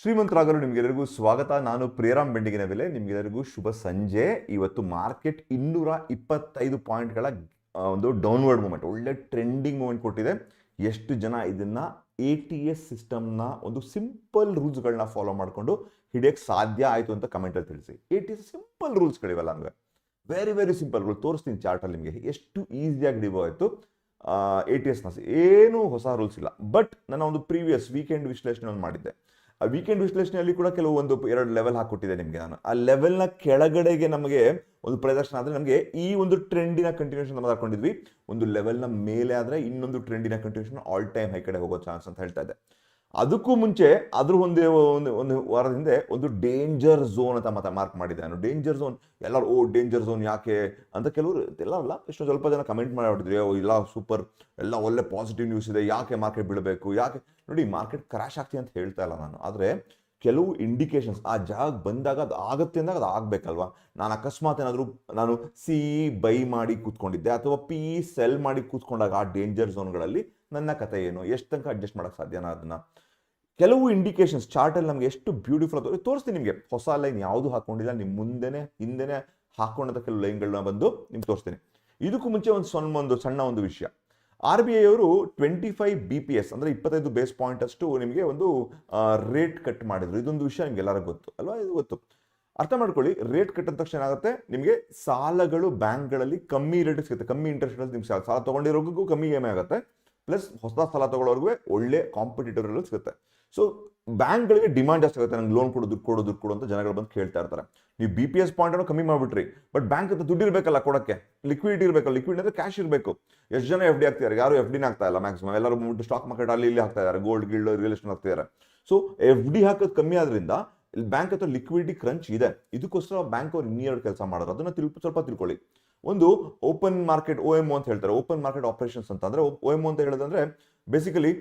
ಶ್ರೀಮಂತರಾಗಲು ನಿಮಗೆಲ್ಲರಿಗೂ ಸ್ವಾಗತ. ನಾನು ಪ್ರಿಯರಾಮ್ ಬೆಂಡಿಗಿನ ಬೆಲೆ ನಿಮಗೆಲ್ಲರಿಗೂ ಶುಭ ಸಂಜೆ. ಇವತ್ತು ಮಾರ್ಕೆಟ್ ಇನ್ನೂರ ಇಪ್ಪತ್ತೈದು ಪಾಯಿಂಟ್ಗಳ ಒಂದು ಡೌನ್ವರ್ಡ್ ಮೂಮೆಂಟ್, ಒಳ್ಳೆ ಟ್ರೆಂಡಿಂಗ್ ಮೂಮೆಂಟ್ ಕೊಟ್ಟಿದೆ. ಎಷ್ಟು ಜನ ಇದನ್ನ ಎ ಟಿ ಎಸ್ ಸಿಸ್ಟಮ್ನ ಒಂದು ಸಿಂಪಲ್ ರೂಲ್ಸ್ಗಳನ್ನ ಫಾಲೋ ಮಾಡಿಕೊಂಡು ಹಿಡಿಯೋಕ್ಕೆ ಸಾಧ್ಯ ಆಯಿತು ಅಂತ ಕಮೆಂಟಲ್ಲಿ ತಿಳಿಸಿ. ಎ ಟಿ ಎಸ್ ಸಿಂಪಲ್ ರೂಲ್ಸ್ಗಳಿವಲ್ಲ ನಮಗೆ ವೆರಿ ವೆರಿ ಸಿಂಪಲ್ ರೂಲ್ ತೋರಿಸ್ತೀನಿ ಚಾರ್ಟಲ್ಲಿ ನಿಮಗೆ ಎಷ್ಟು ಈಸಿಯಾಗಿ ಆಯಿತು. ಎ ಟಿ ಎಸ್ನ ಏನೂ ಹೊಸ ರೂಲ್ಸ್ ಇಲ್ಲ. ಬಟ್ ನನ್ನ ಒಂದು ಪ್ರೀವಿಯಸ್ ವೀಕೆಂಡ್ ವಿಶ್ಲೇಷಣೆ ಒಂದು ಮಾಡಿದ್ದೆ. ಆ ವೀಕೆಂಡ್ ವಿಶ್ಲೇಷಣೆಯಲ್ಲಿ ಕೂಡ ಕೆಲವು ಒಂದು ಎರಡು ಲೆವೆಲ್ ಹಾಕಿಕೊಟ್ಟಿದೆ ನಿಮಗೆ ನಾನು. ಆ ಲೆವೆಲ್ನ ಕೆಳಗಡೆಗೆ ನಮಗೆ ಒಂದು ಪ್ರದರ್ಶನ ಆದರೆ ನಮಗೆ ಈ ಒಂದು ಟ್ರೆಂಡಿನ ಕಂಟಿನ್ಯೂಷನ್ ನಾವು ಹಾಕೊಂಡಿದ್ವಿ. ಒಂದು ಲೆವೆಲ್ನ ಮೇಲೆ ಆದರೆ ಇನ್ನೊಂದು ಟ್ರೆಂಡಿನ ಕಂಟಿನ್ಯೂಷನ್ ಆಲ್ ಟೈಮ್ ಹೈ ಕಡೆ ಹೋಗೋ ಚಾನ್ಸ್ ಅಂತ ಹೇಳ್ತಾ ಇದ್ದೆ. ಅದಕ್ಕೂ ಮುಂಚೆ ಅದ್ರ ಒಂದೇ ಒಂದು ಒಂದು ವಾರದ ಹಿಂದೆ ಒಂದು ಡೇಂಜರ್ ಝೋನ್ ಅಂತ ಮತ್ತೆ ಮಾರ್ಕ್ ಮಾಡಿದ್ದೆ ನಾನು. ಡೇಂಜರ್ ಝೋನ್ ಎಲ್ಲರೂ, ಓ ಡೇಂಜರ್ ಝೋನ್ ಯಾಕೆ? ಅಂತ ಕೆಲವರು ಎಲ್ಲ ಅಲ್ಲ, ಎಷ್ಟು ಸ್ವಲ್ಪ ಜನ ಕಮೆಂಟ್ ಮಾಡಿಬಿಟ್ಟಿದ್ರಿ, ಓ, ಇಲ್ಲ ಸೂಪರ್ ಎಲ್ಲ ಒಳ್ಳೆ ಪಾಸಿಟಿವ್ ನ್ಯೂಸ್ ಇದೆ, ಯಾಕೆ ಮಾರ್ಕೆಟ್ ಬಿಡಬೇಕು ಯಾಕೆ? ನೋಡಿ ಮಾರ್ಕೆಟ್ ಕ್ರಾಶ್ ಆಗ್ತೀವಿ ಅಂತ ಹೇಳ್ತಾ ಇಲ್ಲ ನಾನು. ಆದರೆ ಕೆಲವು ಇಂಡಿಕೇಶನ್ಸ್ ಆ ಜಾಗ ಬಂದಾಗ ಅದು ಆಗುತ್ತೆ ಅಂದಾಗ ಅದು ಆಗಬೇಕಲ್ವಾ? ನಾನು ಅಕಸ್ಮಾತ್ ಏನಾದರೂ, ನಾನು ಸಿ ಬೈ ಮಾಡಿ ಕೂತ್ಕೊಂಡಿದ್ದೆ ಅಥವಾ ಪಿ ಸೆಲ್ ಮಾಡಿ ಕೂತ್ಕೊಂಡಾಗ ಆ ಡೇಂಜರ್ ಝೋನ್ಗಳಲ್ಲಿ ನನ್ನ ಕತೆ ಏನು? ಎಷ್ಟು ತನಕ ಅಡ್ಜಸ್ಟ್ ಮಾಡೋಕ್ಕೆ ಸಾಧ್ಯನಾ ಅದನ್ನ? ಕೆಲವು ಇಂಡಿಕೇಶನ್ಸ್ ಚಾರ್ಟಲ್ಲಿ ನಮಗೆ ಎಷ್ಟು ಬ್ಯೂಟಿಫುಲ್ ಅದು ತೋರಿಸ್ತೀನಿ ನಿಮಗೆ. ಹೊಸ ಲೈನ್ ಯಾವುದು ಹಾಕೊಂಡಿಲ್ಲ ನಿಮ್ಮ ಮುಂದೆನೆ, ಹಿಂದೆನೆ ಹಾಕೊಂಡಂಥ ಕೆಲವು ಲೈನ್ಗಳನ್ನ ಬಂದು ನಿಮ್ಗೆ ತೋರಿಸ್ತೀನಿ. ಇದಕ್ಕೂ ಮುಂಚೆ ಒಂದು ಸಣ್ಣ ಒಂದು ಸಣ್ಣ ಒಂದು ವಿಷಯ. ಆರ್ ಬಿ ಐ ಅವರು twenty five B P S ಅಂದರೆ ಇಪ್ಪತ್ತೈದು ಬೇಸ್ ಪಾಯಿಂಟ್ ಅಷ್ಟು ನಿಮಗೆ ಒಂದು ರೇಟ್ ಕಟ್ ಮಾಡಿದ್ರು. ಇದೊಂದು ವಿಷಯ ನಿಮ್ಗೆ ಎಲ್ಲರಿಗೂ ಗೊತ್ತು, ಅಲ್ವಾ? ಇದು ಗೊತ್ತು. ಅರ್ಥ ಮಾಡ್ಕೊಳ್ಳಿ ರೇಟ್ ಕಟ್ಟಿದ ತಕ್ಷಣ ಏನಾಗುತ್ತೆ? ನಿಮಗೆ ಸಾಲಗಳು ಬ್ಯಾಂಕ್ಗಳಲ್ಲಿ ಕಮ್ಮಿ ರೇಟ್ ಸಿಗುತ್ತೆ. ಕಮ್ಮಿ ಇಂಟ್ರೆಸ್ಟ್ ನಿಮ್ಗೆ ಸಾಲ ತೊಗೊಂಡಿರೋರಿಗೂ ಕಮ್ಮಿ ಇ ಎಂ ಐ ಆಗುತ್ತೆ. ಪ್ಲಸ್ ಹೊಸ ಸಾಲ ತಗೊಳ್ಳೋರ್ಗೆ ಒಳ್ಳೆ ಕಾಂಪಿಟೇಟಿವ್ ಸಿಗುತ್ತೆ. ಸೊ ಬ್ಯಾಂಕ್ಗಳಿಗೆ ಡಿಮಾಂಡ್ ಜಾಸ್ತಿ ಆಗುತ್ತೆ. ನಂಗೆ ಲೋನ್ ಕೊಡು, ದುಡ್ಡು ಕೊಡು ದುಡ್ಡು ಕೊಡು ಅಂತ ಜನಗಳು ಬಂದು ಕೇಳ್ತಾ ಇರ್ತಾರೆ. ನೀವು ಬಿ ಪಿ ಎಸ್ ಪಾಯಿಂಟ್ ಕಮ್ಮಿ ಮಾಡಿಬಿಟ್ರಿ. ಬಟ್ ಬ್ಯಾಂಕ್ ಹತ್ರ ದುಡ್ಡು ಇರಬೇಕಲ್ಲ ಕೊಡಕ್ಕೆ. ಲಿಕ್ವಿಡಿಟಿ ಇರಬೇಕು ಲಿಕ್ವಿಡ್ ಅಂದ್ರೆ ಕ್ಯಾಶ್ ಇರಬೇಕು. ಎಷ್ಟು ಜನ ಎಫ್ ಡಿ ಆಗ್ತಿದ್ದಾರೆ? ಯಾರು ಎಫ್ ಡಿನ ಆಗ್ತಾ ಇಲ್ಲ ಮ್ಯಾಕ್ಸಿಮಮ್ ಎಲ್ಲರೂ ಸ್ಟಾಕ್ ಮಾರ್ಕೆಟ್ ಅಲ್ಲಿ ಇಲ್ಲಿ ಹಾಕ್ತಾ ಇದ್ದಾರೆ. ಗೋಲ್ಡ್ ಗಿಲ್ಡ್ ರಿಯಲ್ ಎಸ್ಟೇಟ್ ಹಾಕ್ತಿದ್ದಾರೆ ಸೊ ಎಫ್ ಡಿ ಹಾಕೋದು ಕಮ್ಮಿ ಆದ್ರಿಂದ ಬ್ಯಾಂಕ್ ಹತ್ರ ಲಿಕ್ವಿಡಿಟಿ ಕ್ರಂಚ್ ಇದೆ. ಇದಕ್ಕೋಸ್ಕರ ಬ್ಯಾಂಕ್ ಅವ್ರು ಇನ್ನೆರಡು ಕೆಲಸ ಮಾಡೋದು. ಅದನ್ನ ತಿಳ್ಕೊ ಸ್ವಲ್ಪ ತಿಳ್ಕೊಳ್ಳಿ. ಒಂದು ಓಪನ್ ಮಾರ್ಕೆಟ್ ಒ ಅಂತ ಹೇಳ್ತಾರೆ. ಓಪನ್ ಮಾರ್ಕೆಟ್ ಆಪರೇಷನ್ಸ್ ಅಂತ. ಅಂದ್ರೆ ಒ ಅಂತ ಹೇಳೋದಂದ್ರೆ ಬೇಸಿಕಲಿ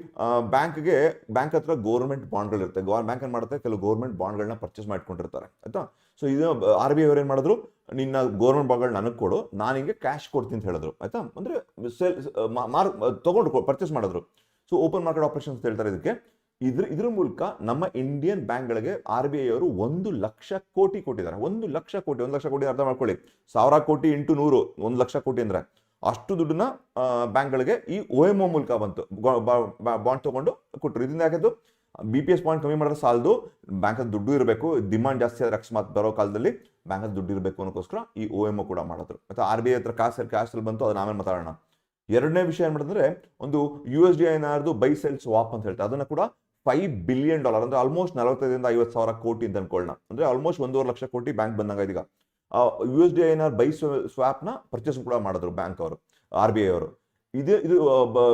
ಬ್ಯಾಂಕ್ಗೆ ಬ್ಯಾಂಕ್ ಹತ್ರ ಗೌರ್ಮೆಂಟ್ ಬಾಂಡ್ಗಳಿರುತ್ತೆ ಬ್ಯಾಂಕ್ ಏನ್ ಮಾಡುತ್ತೆ? ಕೆಲವು ಗೌರ್ಮೆಂಟ್ ಬಾಂಡ್ಗಳನ್ನ ಪರ್ಚೇಸ್ ಮಾಡ್ಕೊಂಡಿರ್ತಾರೆ. ಆಯ್ತಾ? ಸೊ ಇದು ಆರ್ ಬಿ ಐ ಅವ್ರು ಏನು ಮಾಡಿದ್ರು? ನಿನ್ನ ಗೌರ್ಮೆಂಟ್ ಬಾಂಡ್ಗಳು ನನಗೆ ಕೊಡು. ನಾನು ಹಿಂಗೆ ಕ್ಯಾಶ್ ಕೊಡ್ತೀನಿ ಅಂತ ಹೇಳಿದ್ರು. ಆಯ್ತಾ? ಅಂದ್ರೆ ಸೇಲ್ ಮಾರ್, ತಗೊಂಡು ಪರ್ಚೇಸ್ ಮಾಡಿದ್ರು. ಸೊ ಓಪನ್ ಮಾರ್ಕೆಟ್ ಆಪರೇಷನ್ಸ್ ಅಂತ ಹೇಳ್ತಾರೆ ಇದಕ್ಕೆ. ಇದ್ರ ಇದ್ರ ಮೂಲಕ ನಮ್ಮ ಇಂಡಿಯನ್ ಬ್ಯಾಂಕ್ಗಳಿಗೆ ಆರ್ ಬಿ ಐ ಅವರು ಒಂದು ಲಕ್ಷ ಕೋಟಿ ಕೊಟ್ಟಿದ್ದಾರೆ. ಒಂದು ಲಕ್ಷ ಕೋಟಿ, ಒಂದು ಲಕ್ಷ ಕೋಟಿ ಅರ್ಥ ಮಾಡ್ಕೊಳ್ಳಿ. ಸಾವಿರ ಕೋಟಿ ಇಂಟು ನೂರು, ಒಂದು ಲಕ್ಷ ಕೋಟಿ ಅಂದ್ರೆ. ಅಷ್ಟು ದುಡ್ಡನ್ನ ಬ್ಯಾಂಕ್ಗಳಿಗೆ ಈ ಒ ಎಂ ಒ ಮೂಲಕ ಬಂತು. ಬಾಂಡ್ ತಗೊಂಡು ಕೊಟ್ಟರು ಇದರಿಂದ ಯಾಕೆದು ಬಿ ಪಿ ಎಸ್ ಪಾಯಿಂಟ್ ಕಮ್ಮಿ ಮಾಡಿದ್ರೆ ಸಾಲದು. ಬ್ಯಾಂಕಲ್ಲಿ ದುಡ್ಡು ಇರಬೇಕು. ಡಿಮಾಂಡ್ ಜಾಸ್ತಿ ಆದ್ರೆ ಅಕಸ್ಮಾತ್ ಬರೋ ಕಾಲದಲ್ಲಿ ಬ್ಯಾಂಕಲ್ಲಿ ದುಡ್ಡು ಇರಬೇಕು ಅನ್ನೋಕ್ಕೋಸ್ಕರ ಈ ಒ ಎಂ ಒ ಕೂಡ ಮಾಡಿದ್ರು. ಮತ್ತು ಆರ್ ಬಿ ಐ ಹತ್ರ ಕಾಸು ಕ್ಯಾಶಲ್ಲಿ ಬಂತು. ಅದನ್ನ ನಾವೇನು ಮಾತಾಡೋಣ. ಎರಡನೇ ವಿಷಯ ಏನು ಮಾಡಿದ್ರೆ ಒಂದು ಯು ಎಸ್ ಡಿ ಐನಾರ್ದು ಬೈ ಸೆಲ್ ಸ್ವಾಪ್ ಅಂತ ಹೇಳ್ತಾರೆ. ಅದನ್ನ ಕೂಡ ಫೈವ್ ಬಿಲಿಯನ್ ಡಾಲರ್ ಅಂದ್ರೆ ಆಲ್ಮೋಸ್ಟ್ ನಲವತ್ತೈದರಿಂದ ಐವತ್ತು ಸಾವಿರ ಕೋಟಿ ಅಂತ ಅನ್ಕೊಳ್ಳೋಣ. ಅಂದ್ರೆ ಆಲ್ಮೋಸ್ಟ್ ಒಂದೂವರೆ ಲಕ್ಷ ಕೋಟಿ ಬ್ಯಾಂಕ್ ಬಂದಂಗ ಇದೀಗ. ಯು ಎಸ್ ಡಿ ಐನ ಬೈ ಸ್ವಾಪ್ನ ಪರ್ಚೇಸ್ ಕೂಡ ಮಾಡಿದ್ರು ಬ್ಯಾಂಕ್ ಅವರು ಆರ್ ಬಿ ಐ ಅವರು. ಇದು ಇದು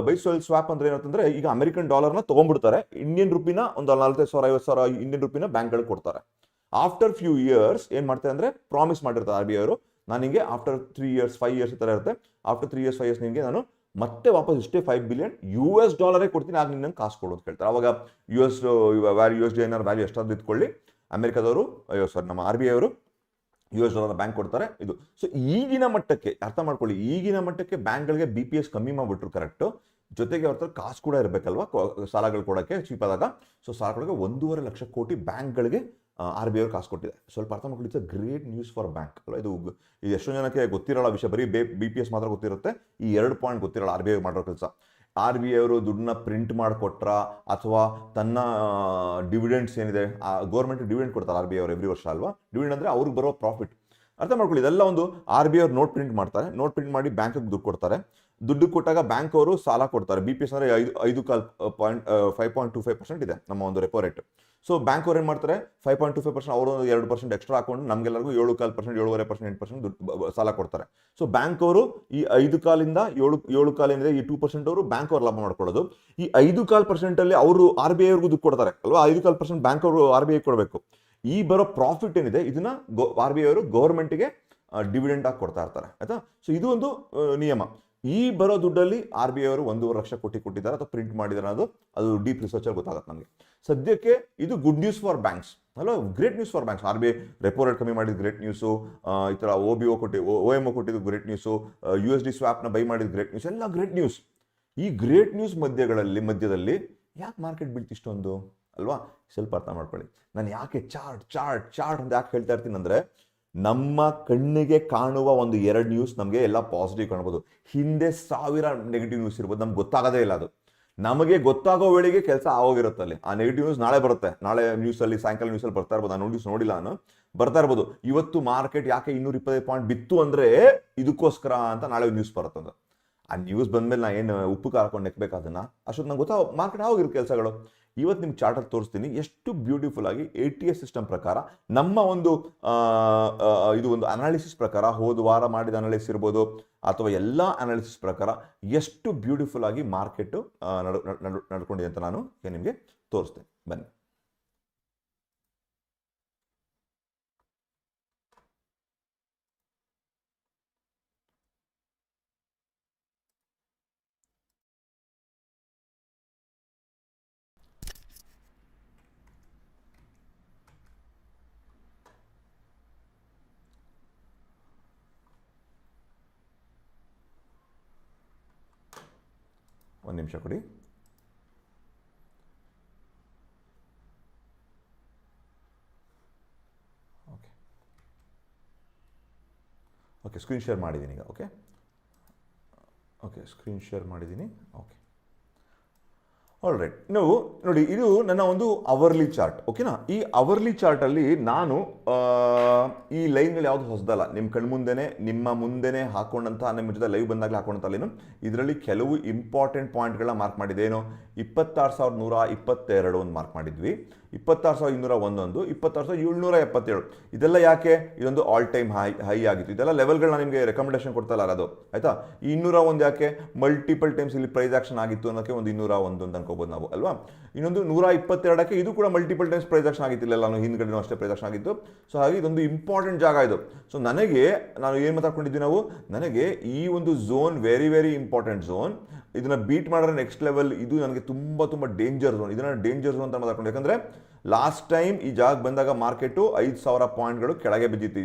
ಬೈ ಸ್ವಾಪ್ ಅಂದ್ರೆ ಏನಂತಂದ್ರೆ ಈಗ ಅಮೆರಿಕನ್ ಡಾಲರ್ನ ತಗೊಂಡ್ಬಿಡ್ತಾರೆ. ಇಂಡಿಯನ್ ರುಪಿನ ಒಂದು ನಲವತ್ತೈದು ಸಾವಿರ, ಐವತ್ತು ಸಾವಿರ ಇಂಡಿಯನ್ ರುಪಿನ ಬ್ಯಾಂಕ್ಗಳಿಗೆ ಕೊಡ್ತಾರೆ. ಆಫ್ಟರ್ ಫ್ಯೂ ಇಯರ್ಸ್ ಏನ್ ಮಾಡ್ತಾರೆ ಅಂದ್ರೆ ಪ್ರಾಮಿಸ್ ಮಾಡಿರ್ತಾರೆ ಆರ್ ಬಿ ಐ ಅವರು. ನಾನು ನಿಮಗೆ after three years five years ಈ ಥರ ಇರುತ್ತೆ. After three years five years ನಿಮಗೆ ನಾನು ಮತ್ತೆ ವಾಪಸ್ ಇಷ್ಟೇ ಫೈವ್ ಬಿಲಿಯನ್ ಯು ಎಸ್ ಡಾಲರೇ ಕೊಡ್ತೀನಿ, ಆಗ ನಿನ್ನ ಕಾಸು ಕೊಡೋದು ಅಂತ ಹೇಳ್ತಾರೆ. ಅವಾಗ U S value U S D ಏನಾರು ವ್ಯಾಲ್ಯೂ ಎಷ್ಟಾದ್ರು ಇಟ್ಕೊಳ್ಳಿ ಅಮೆರಿಕದವರು, ಅಯ್ಯೋ ಸರ್ ನಮ್ಮ ಆರ್ ಬಿ ಐ ಅವರು ಯು ಎಸ್ ಡಾಲರ್ ಬ್ಯಾಂಕ್ ಕೊಡ್ತಾರೆ. ಇದು ಸೊ ಈಗಿನ ಮಟ್ಟಕ್ಕೆ, ಅರ್ಥ ಮಾಡ್ಕೊಳ್ಳಿ, ಈಗಿನ ಮಟ್ಟಕ್ಕೆ ಬ್ಯಾಂಕ್ಗಳಿಗೆ ಬಿ ಪಿ ಎಸ್ ಕಮ್ಮಿ ಮಾಡಿಬಿಟ್ರು ಕರೆಕ್ಟು ಜೊತೆಗೆ ಅವ್ರ ಹತ್ರ ಕಾಸು ಕೂಡ ಇರಬೇಕಲ್ವಾ ಸಾಲಗಳು ಕೊಡೋಕ್ಕೆ ಚೀಪ್ ಆದಾಗ. ಸೊ ಸಾಲ ಕೊಡೋಕೆ ಒಂದೂವರೆ ಲಕ್ಷ ಕೋಟಿ ಬ್ಯಾಂಕ್ಗಳಿಗೆ ಆರ್ ಬಿ ಐ ಕಾಸು ಕೊಟ್ಟಿದೆ. ಸ್ವಲ್ಪ ಅರ್ಥ ಮಾಡ್ಕೊಳ್ಳಿ it's great news for bank ಅಲ್ವಾ? ಇದು ಇದು ಎಷ್ಟೋ ಜನಕ್ಕೆ ಗೊತ್ತಿರೋಲ್ಲ ವಿಷಯ. ಬರೀ ಬೇ ಬಿ ಪಿ ಎಸ್ ಮಾತ್ರ ಗೊತ್ತಿರುತ್ತೆ. ಈ ಎರಡು ಪಾಯಿಂಟ್ ಗೊತ್ತಿರಲ್ಲ ಆರ್ ಬಿ ಐ ಮಾಡೋ ಕೆಲಸ. ಆರ್ ಬಿ ಐ ಅವರು ದುಡ್ಡನ್ನ ಪ್ರಿಂಟ್ ಮಾಡಿಕೊಟ್ರ ಅಥವಾ ತನ್ನ ಡಿವಿಡೆಂಡ್ಸ್ ಏನಿದೆ, ಆ ಗೌರ್ಮೆಂಟ್ ಡಿವಿಡೆಂಡ್ ಕೊಡ್ತಾರೆ ಆರ್ ಬಿ ಐ ಅವರು ಎವ್ರಿ ವರ್ಷ ಅಲ್ವಾ? ಡಿವಿಡೆಂಡ್ ಅಂದರೆ ಅವ್ರಿಗೆ ಬರೋ ಪ್ರಾಫಿಟ್ ಅರ್ಥ ಮಾಡ್ಕೊಳ್ಳಿ, ಇದೆಲ್ಲ ಒಂದು ಆರ್ ಬಿ ಐ ಅವ್ರು ನೋಟ್ ಪ್ರಿಂಟ್ ಮಾಡ್ತಾರೆ. ನೋಟ್ ಪ್ರಿಂಟ್ ಮಾಡಿ ಬ್ಯಾಂಕಿಗೆ ದುಡ್ಡು ಕೊಡ್ತಾರೆ. ದುಡ್ಡು ಕೊಟ್ಟಾಗ ಬ್ಯಾಂಕ್ ಅವರು ಸಾಲ ಕೊಡ್ತಾರೆ. ಬಿ ಪಿ ಎಸ್ ಅಂದರೆ ಐದು ಐದು ಕಾಲ್ point five point two five percent ಇದೆ ನಮ್ಮ ಒಂದು ರೆಪೋ ರೇಟ್ ಸೊ ಬ್ಯಾಂಕ್ ಅವ್ರು ಏನು ಮಾಡ್ತಾರೆ? Five point two five percent ಅವರು ಎರಡು ಪರ್ಸೆಂಟ್ ಎಕ್ಸ್ಟ್ರಾ ಹಾಕೊಂಡು ನಮಗೆಲ್ಲರಿಗೂ ಏಳು ಕಾಲ್ ಪರ್ಸೆಂಟ್ ಏಳುವರೆ ಪರ್ಸೆಂಟ್ ಎಂಟು ಪರ್ಸೆಂಟ್ ಸಾಲ ಕೊಡ್ತಾರೆ. ಸೊ ಬ್ಯಾಂಕ್ ಅವರು ಈ ಐದು ಕಾಲಿಂದ ಏಳು ಏಳು ಕಾಲಿಂದ ಈ ಟೂ ಪರ್ಸೆಂಟ್ ಅವರು ಬ್ಯಾಂಕ್ ಅವ್ರು ಲಾಭ ಮಾಡ್ಕೊಳ್ಳೋದು. ಈ ಐದು ಕಾಲ್ ಪರ್ಸೆಂಟ್ ಅಲ್ಲಿ ಅವರು ಆರ್ ಬಿ ಐ ಅವ್ರಿಗೂ ದುಡ್ಡು ಕೊಡ್ತಾರೆ, ಅಲ್ವಾ? ಐದು ಕಾಲ್ ಪರ್ಸೆಂಟ್ ಬ್ಯಾಂಕ್ ಅವರು ಆರ್ ಬಿ ಐ ಕೊಡಬೇಕು. ಈ ಬರೋ ಪ್ರಾಫಿಟ್ ಏನಿದೆ? ಇದನ್ನ ಆರ್ ಬಿ ಐ ಅವರು ಗೌರ್ಮೆಂಟ್ಗೆ ಡಿವಿಡೆಂಟ್ ಆಗಿ ಕೊಡ್ತಾ ಇರ್ತಾರೆ. ಆಯ್ತಾ? ಸೊ ಇದು ಒಂದು ನಿಯಮ. ಈ ಬರೋ ದುಡ್ಡಲ್ಲಿ ಆರ್ ಬಿ ಐ ಅವರು ಒಂದೂವರೆ ಲಕ್ಷ ಕೋಟಿ ಕೊಟ್ಟಿದ್ದಾರೆ ಅಥವಾ ಪ್ರಿಂಟ್ ಮಾಡಿದ್ದಾರೆ ಅನ್ನೋದು, ಅದು ಡೀಪ್ ರಿಸರ್ಚ್ ಅಲ್ಲಿ ಗೊತ್ತಾಗುತ್ತೆ ನಮಗೆ. ಸದ್ಯಕ್ಕೆ ಇದು ಗುಡ್ ನ್ಯೂಸ್ ಫಾರ್ ಬ್ಯಾಂಕ್ಸ್ ಅಲ್ಲ great news for banks R B I repo rate ಕಮ್ಮಿ ಮಾಡಿದ ಗ್ರೇಟ್ ನ್ಯೂಸು ಈ ಥರ ಒ ಬಿ ಒ ಕೊಟ್ಟಿ ಓ ಎಂ ಒ ಕೊಟ್ಟಿದ್ದು great news U S D ಸ್ವಾಪ್ನ buy ಮಾಡಿದ ಗ್ರೇಟ್ ನ್ಯೂಸ್ ಎಲ್ಲ ಗ್ರೇಟ್ ನ್ಯೂಸ್ ಈ ಗ್ರೇಟ್ ನ್ಯೂಸ್ ಮಧ್ಯಗಳಲ್ಲಿ, ಮಧ್ಯದಲ್ಲಿ ಯಾಕೆ ಮಾರ್ಕೆಟ್ ಬೀಳ್ತಿಷ್ಟೊಂದು ಅಲ್ವಾ? ಸ್ವಲ್ಪ ಅರ್ಥ ಮಾಡ್ಕೊಳ್ಳಿ. ನಾನು ಯಾಕೆ ಚಾರ್ಟ್ ಚಾರ್ಟ್ ಚಾರ್ಟ್ ಅಂತ ಯಾಕೆ ಹೇಳ್ತಾ ಇರ್ತೀನಿ ಅಂದರೆ ನಮ್ಮ ಕಣ್ಣಿಗೆ ಕಾಣುವ ಒಂದು ಎರಡು ನ್ಯೂಸ್ ನಮಗೆ ಎಲ್ಲ ಪಾಸಿಟಿವ್ ಕಾಣ್ಬೋದು. ಹಿಂದೆ ಸಾವಿರ ನೆಗೆಟಿವ್ ನ್ಯೂಸ್ ಇರ್ಬೋದು, ನಮ್ಗೆ ಗೊತ್ತಾಗೋದೇ ಇಲ್ಲ ಅದು. ನಮಗೆ ಗೊತ್ತಾಗೋ ವೇಳೆಗೆ ಕೆಲಸ ಆಗೋಗಿರುತ್ತೆ ಅಲ್ಲಿ. ಆ ನೆಗೆಟಿವ್ ನ್ಯೂಸ್ ನಾಳೆ ಬರುತ್ತೆ. ನಾಳೆ ನ್ಯೂಸಲ್ಲಿ ಸಾಯಂಕಾಲ ನ್ಯೂಸಲ್ಲಿ ಬರ್ತಾ ಇರ್ಬೋದು. ನಾನು ನ್ಯೂಸ್ ನೋಡಿಲ್ಲ ನಾನು. ಬರ್ತಾ ಇರ್ಬೋದು. ಇವತ್ತು ಮಾರ್ಕೆಟ್ ಯಾಕೆ ಇನ್ನೂರ ಇಪ್ಪತ್ತೈದು ಪಾಯಿಂಟ್ ಬಿತ್ತು ಅಂದರೆ ಇದಕ್ಕೋಸ್ಕರ ಅಂತ ನಾಳೆ ನ್ಯೂಸ್ ಬರುತ್ತೆ ಅದು. ಆ ನ್ಯೂಸ್ ಬಂದ್ಮೇಲೆ ನಾನು ಏನು, ಉಪ್ಪು ಕಾರ್ಕೊಂಡು ನೆಕ್ಬೇಕು ಅದನ್ನ? ಅಷ್ಟೊತ್ತು ನಂಗೆ ಗೊತ್ತಾ ಮಾರ್ಕೆಟ್ ಆಗೋಗಿರೋ ಕೆಲಸಗಳು. ಇವತ್ತು ನಿಮ್ಗೆ ಚಾರ್ಟಲ್ಲಿ ತೋರಿಸ್ತೀನಿ. ಎಷ್ಟು ಬ್ಯೂಟಿಫುಲ್ ಆಗಿ ಎ ಟಿ ಎಸ್ ಸಿಸ್ಟಮ್ ಪ್ರಕಾರ ನಮ್ಮ ಒಂದು ಇದು ಒಂದು ಅನಾಲಿಸಿಸ್ ಪ್ರಕಾರ ಹೋದ ವಾರ ಮಾಡಿದ ಅನಾಲಿಸಿಸ್ ಇರ್ಬೋದು, ಅಥವಾ ಎಲ್ಲ ಅನಾಲಿಸಿಸ್ ಪ್ರಕಾರ ಎಷ್ಟು ಬ್ಯೂಟಿಫುಲ್ ಆಗಿ ಮಾರ್ಕೆಟು ನಡು ನಡು ನಡ್ಕೊಂಡಿದೆ ಅಂತ ನಾನು ನಿಮಗೆ ತೋರಿಸ್ತೇನೆ. ಬನ್ನಿ. ಒಂದು ನಿಮಿಷ ಕೊಡಿ. ಓಕೆ ಓಕೆ ಸ್ಕ್ರೀನ್ ಶೇರ್ ಮಾಡಿದ್ದೀನಿ ಈಗ ಓಕೆ ಓಕೆ ಸ್ಕ್ರೀನ್ ಶೇರ್ ಮಾಡಿದ್ದೀನಿ ಓಕೆ ಆಲ್ ರೈಟ್ ನೀವು ನೋಡಿ, ಇದು ನನ್ನ ಒಂದು ಅವರ್ಲಿ ಚಾರ್ಟ್ ಓಕೆನಾ ಈ ಅವರ್ಲಿ ಚಾರ್ಟಲ್ಲಿ ನಾನು ಈ ಲೈನ್ಗಳು ಯಾವುದು ಹೊಸದಲ್ಲ. ನಿಮ್ಮ ಕಣ್ಮುಂದೆನೆ ನಿಮ್ಮ ಮುಂದೆನೇ ಹಾಕೊಂಡಂತ, ನಿಮ್ಮ ಜೊತೆ ಲೈವ್ ಬಂದಾಗಲೇ ಹಾಕೊಂಡಂತಲ್ಲೇನು ಇದರಲ್ಲಿ ಕೆಲವು ಇಂಪಾರ್ಟೆಂಟ್ ಪಾಯಿಂಟ್ಗಳನ್ನ ಮಾರ್ಕ್ ಮಾಡಿದೆ ಏನು ಇಪ್ಪತ್ತಾರು ಸಾವಿರದ ನೂರ ಇಪ್ಪತ್ತೆರಡು ಒಂದು ಮಾರ್ಕ್ ಮಾಡಿದ್ವಿ. ಇಪ್ಪತ್ತಾರು ಸಾವಿರದ ಇನ್ನೂರ ಒಂದೊಂದು, ಇಪ್ಪತ್ತಾರು ಸಾವಿರದ ಏಳ್ನೂರ ಎಪ್ಪತ್ತೇಳು. ಇದೆಲ್ಲ ಯಾಕೆ? ಇದೊಂದು ಆಲ್ ಟೈಮ್ ಹೈ ಹೈ ಆಗಿತ್ತು. ಇದೆಲ್ಲ ಲೆವೆಲ್ಗಳನ್ನ ನಿಮಗೆ ರೆಕಮೆಂಡೇಶನ್ ಕೊಡ್ತಾ ಇಲ್ಲ ಅದು ಆಯ್ತಾ? ಈ ಇನ್ನೂರ ಒಂದು ಯಾಕೆ? ಮಲ್ಟಿಪಲ್ ಟೈಮ್ಸ್ ಇಲ್ಲಿ ಪ್ರೈಸ್ ಆಕ್ಷನ್ ಆಗಿತ್ತು ಅನ್ನೋಕ್ಕೆ ಒಂದು ಇನ್ನೂರ ಒಂದು ಅಂತ ಅನ್ಕೋಬೋದು ನಾವು, ಅಲ್ವಾ? ಇನ್ನೊಂದು ನೂರ ಇಪ್ಪತ್ತೆರಡಕ್ಕೆ ಇದು ಕೂಡ ಮಲ್ಟಿಪಲ್ ಟೈಮ್ಸ್ ಪ್ರೈಸ್ ಆಕ್ಷನ್ ಆಗಿತ್ತಿಲ್ಲ ನಾನು ಹಿಂದ್ಗಡೆನೂ ಅಷ್ಟೇ ಪ್ರೈಸ್ ಆಗಿತ್ತು. ಸೊ ಹಾಗೆ ಇದೊಂದು ಇಂಪಾರ್ಟೆಂಟ್ ಜಾಗ ಇದು. ಸೊ ನನಗೆ, ನಾನು ಏನು ಮಾತಾಡ್ಕೊಂಡಿದ್ವಿ ನಾವು? ನನಗೆ ಈ ಒಂದು zone very very important zone ಇದನ್ನು ಬೀಟ್ ಮಾಡಿದ್ರೆ ನೆಕ್ಸ್ಟ್ ಲೆವೆಲ್ ಇದು ನನಗೆ ತುಂಬ ತುಂಬ ಡೇಂಜರ್ ಝೋನ್ ಇದನ್ನು ಡೇಂಜರ್ ಝೋನ್ ಅಂತ ಮಾತಾಡ್ಕೊಂಡು. ಯಾಕಂದರೆ ಲಾಸ್ಟ್ ಟೈಮ್ ಈ ಜಾಗ ಬಂದಾಗ ಮಾರ್ಕೆಟು ಐದು ಸಾವಿರ ಪಾಯಿಂಟ್ಗಳು ಕೆಳಗೆ ಬಿದ್ದಿತ್ತು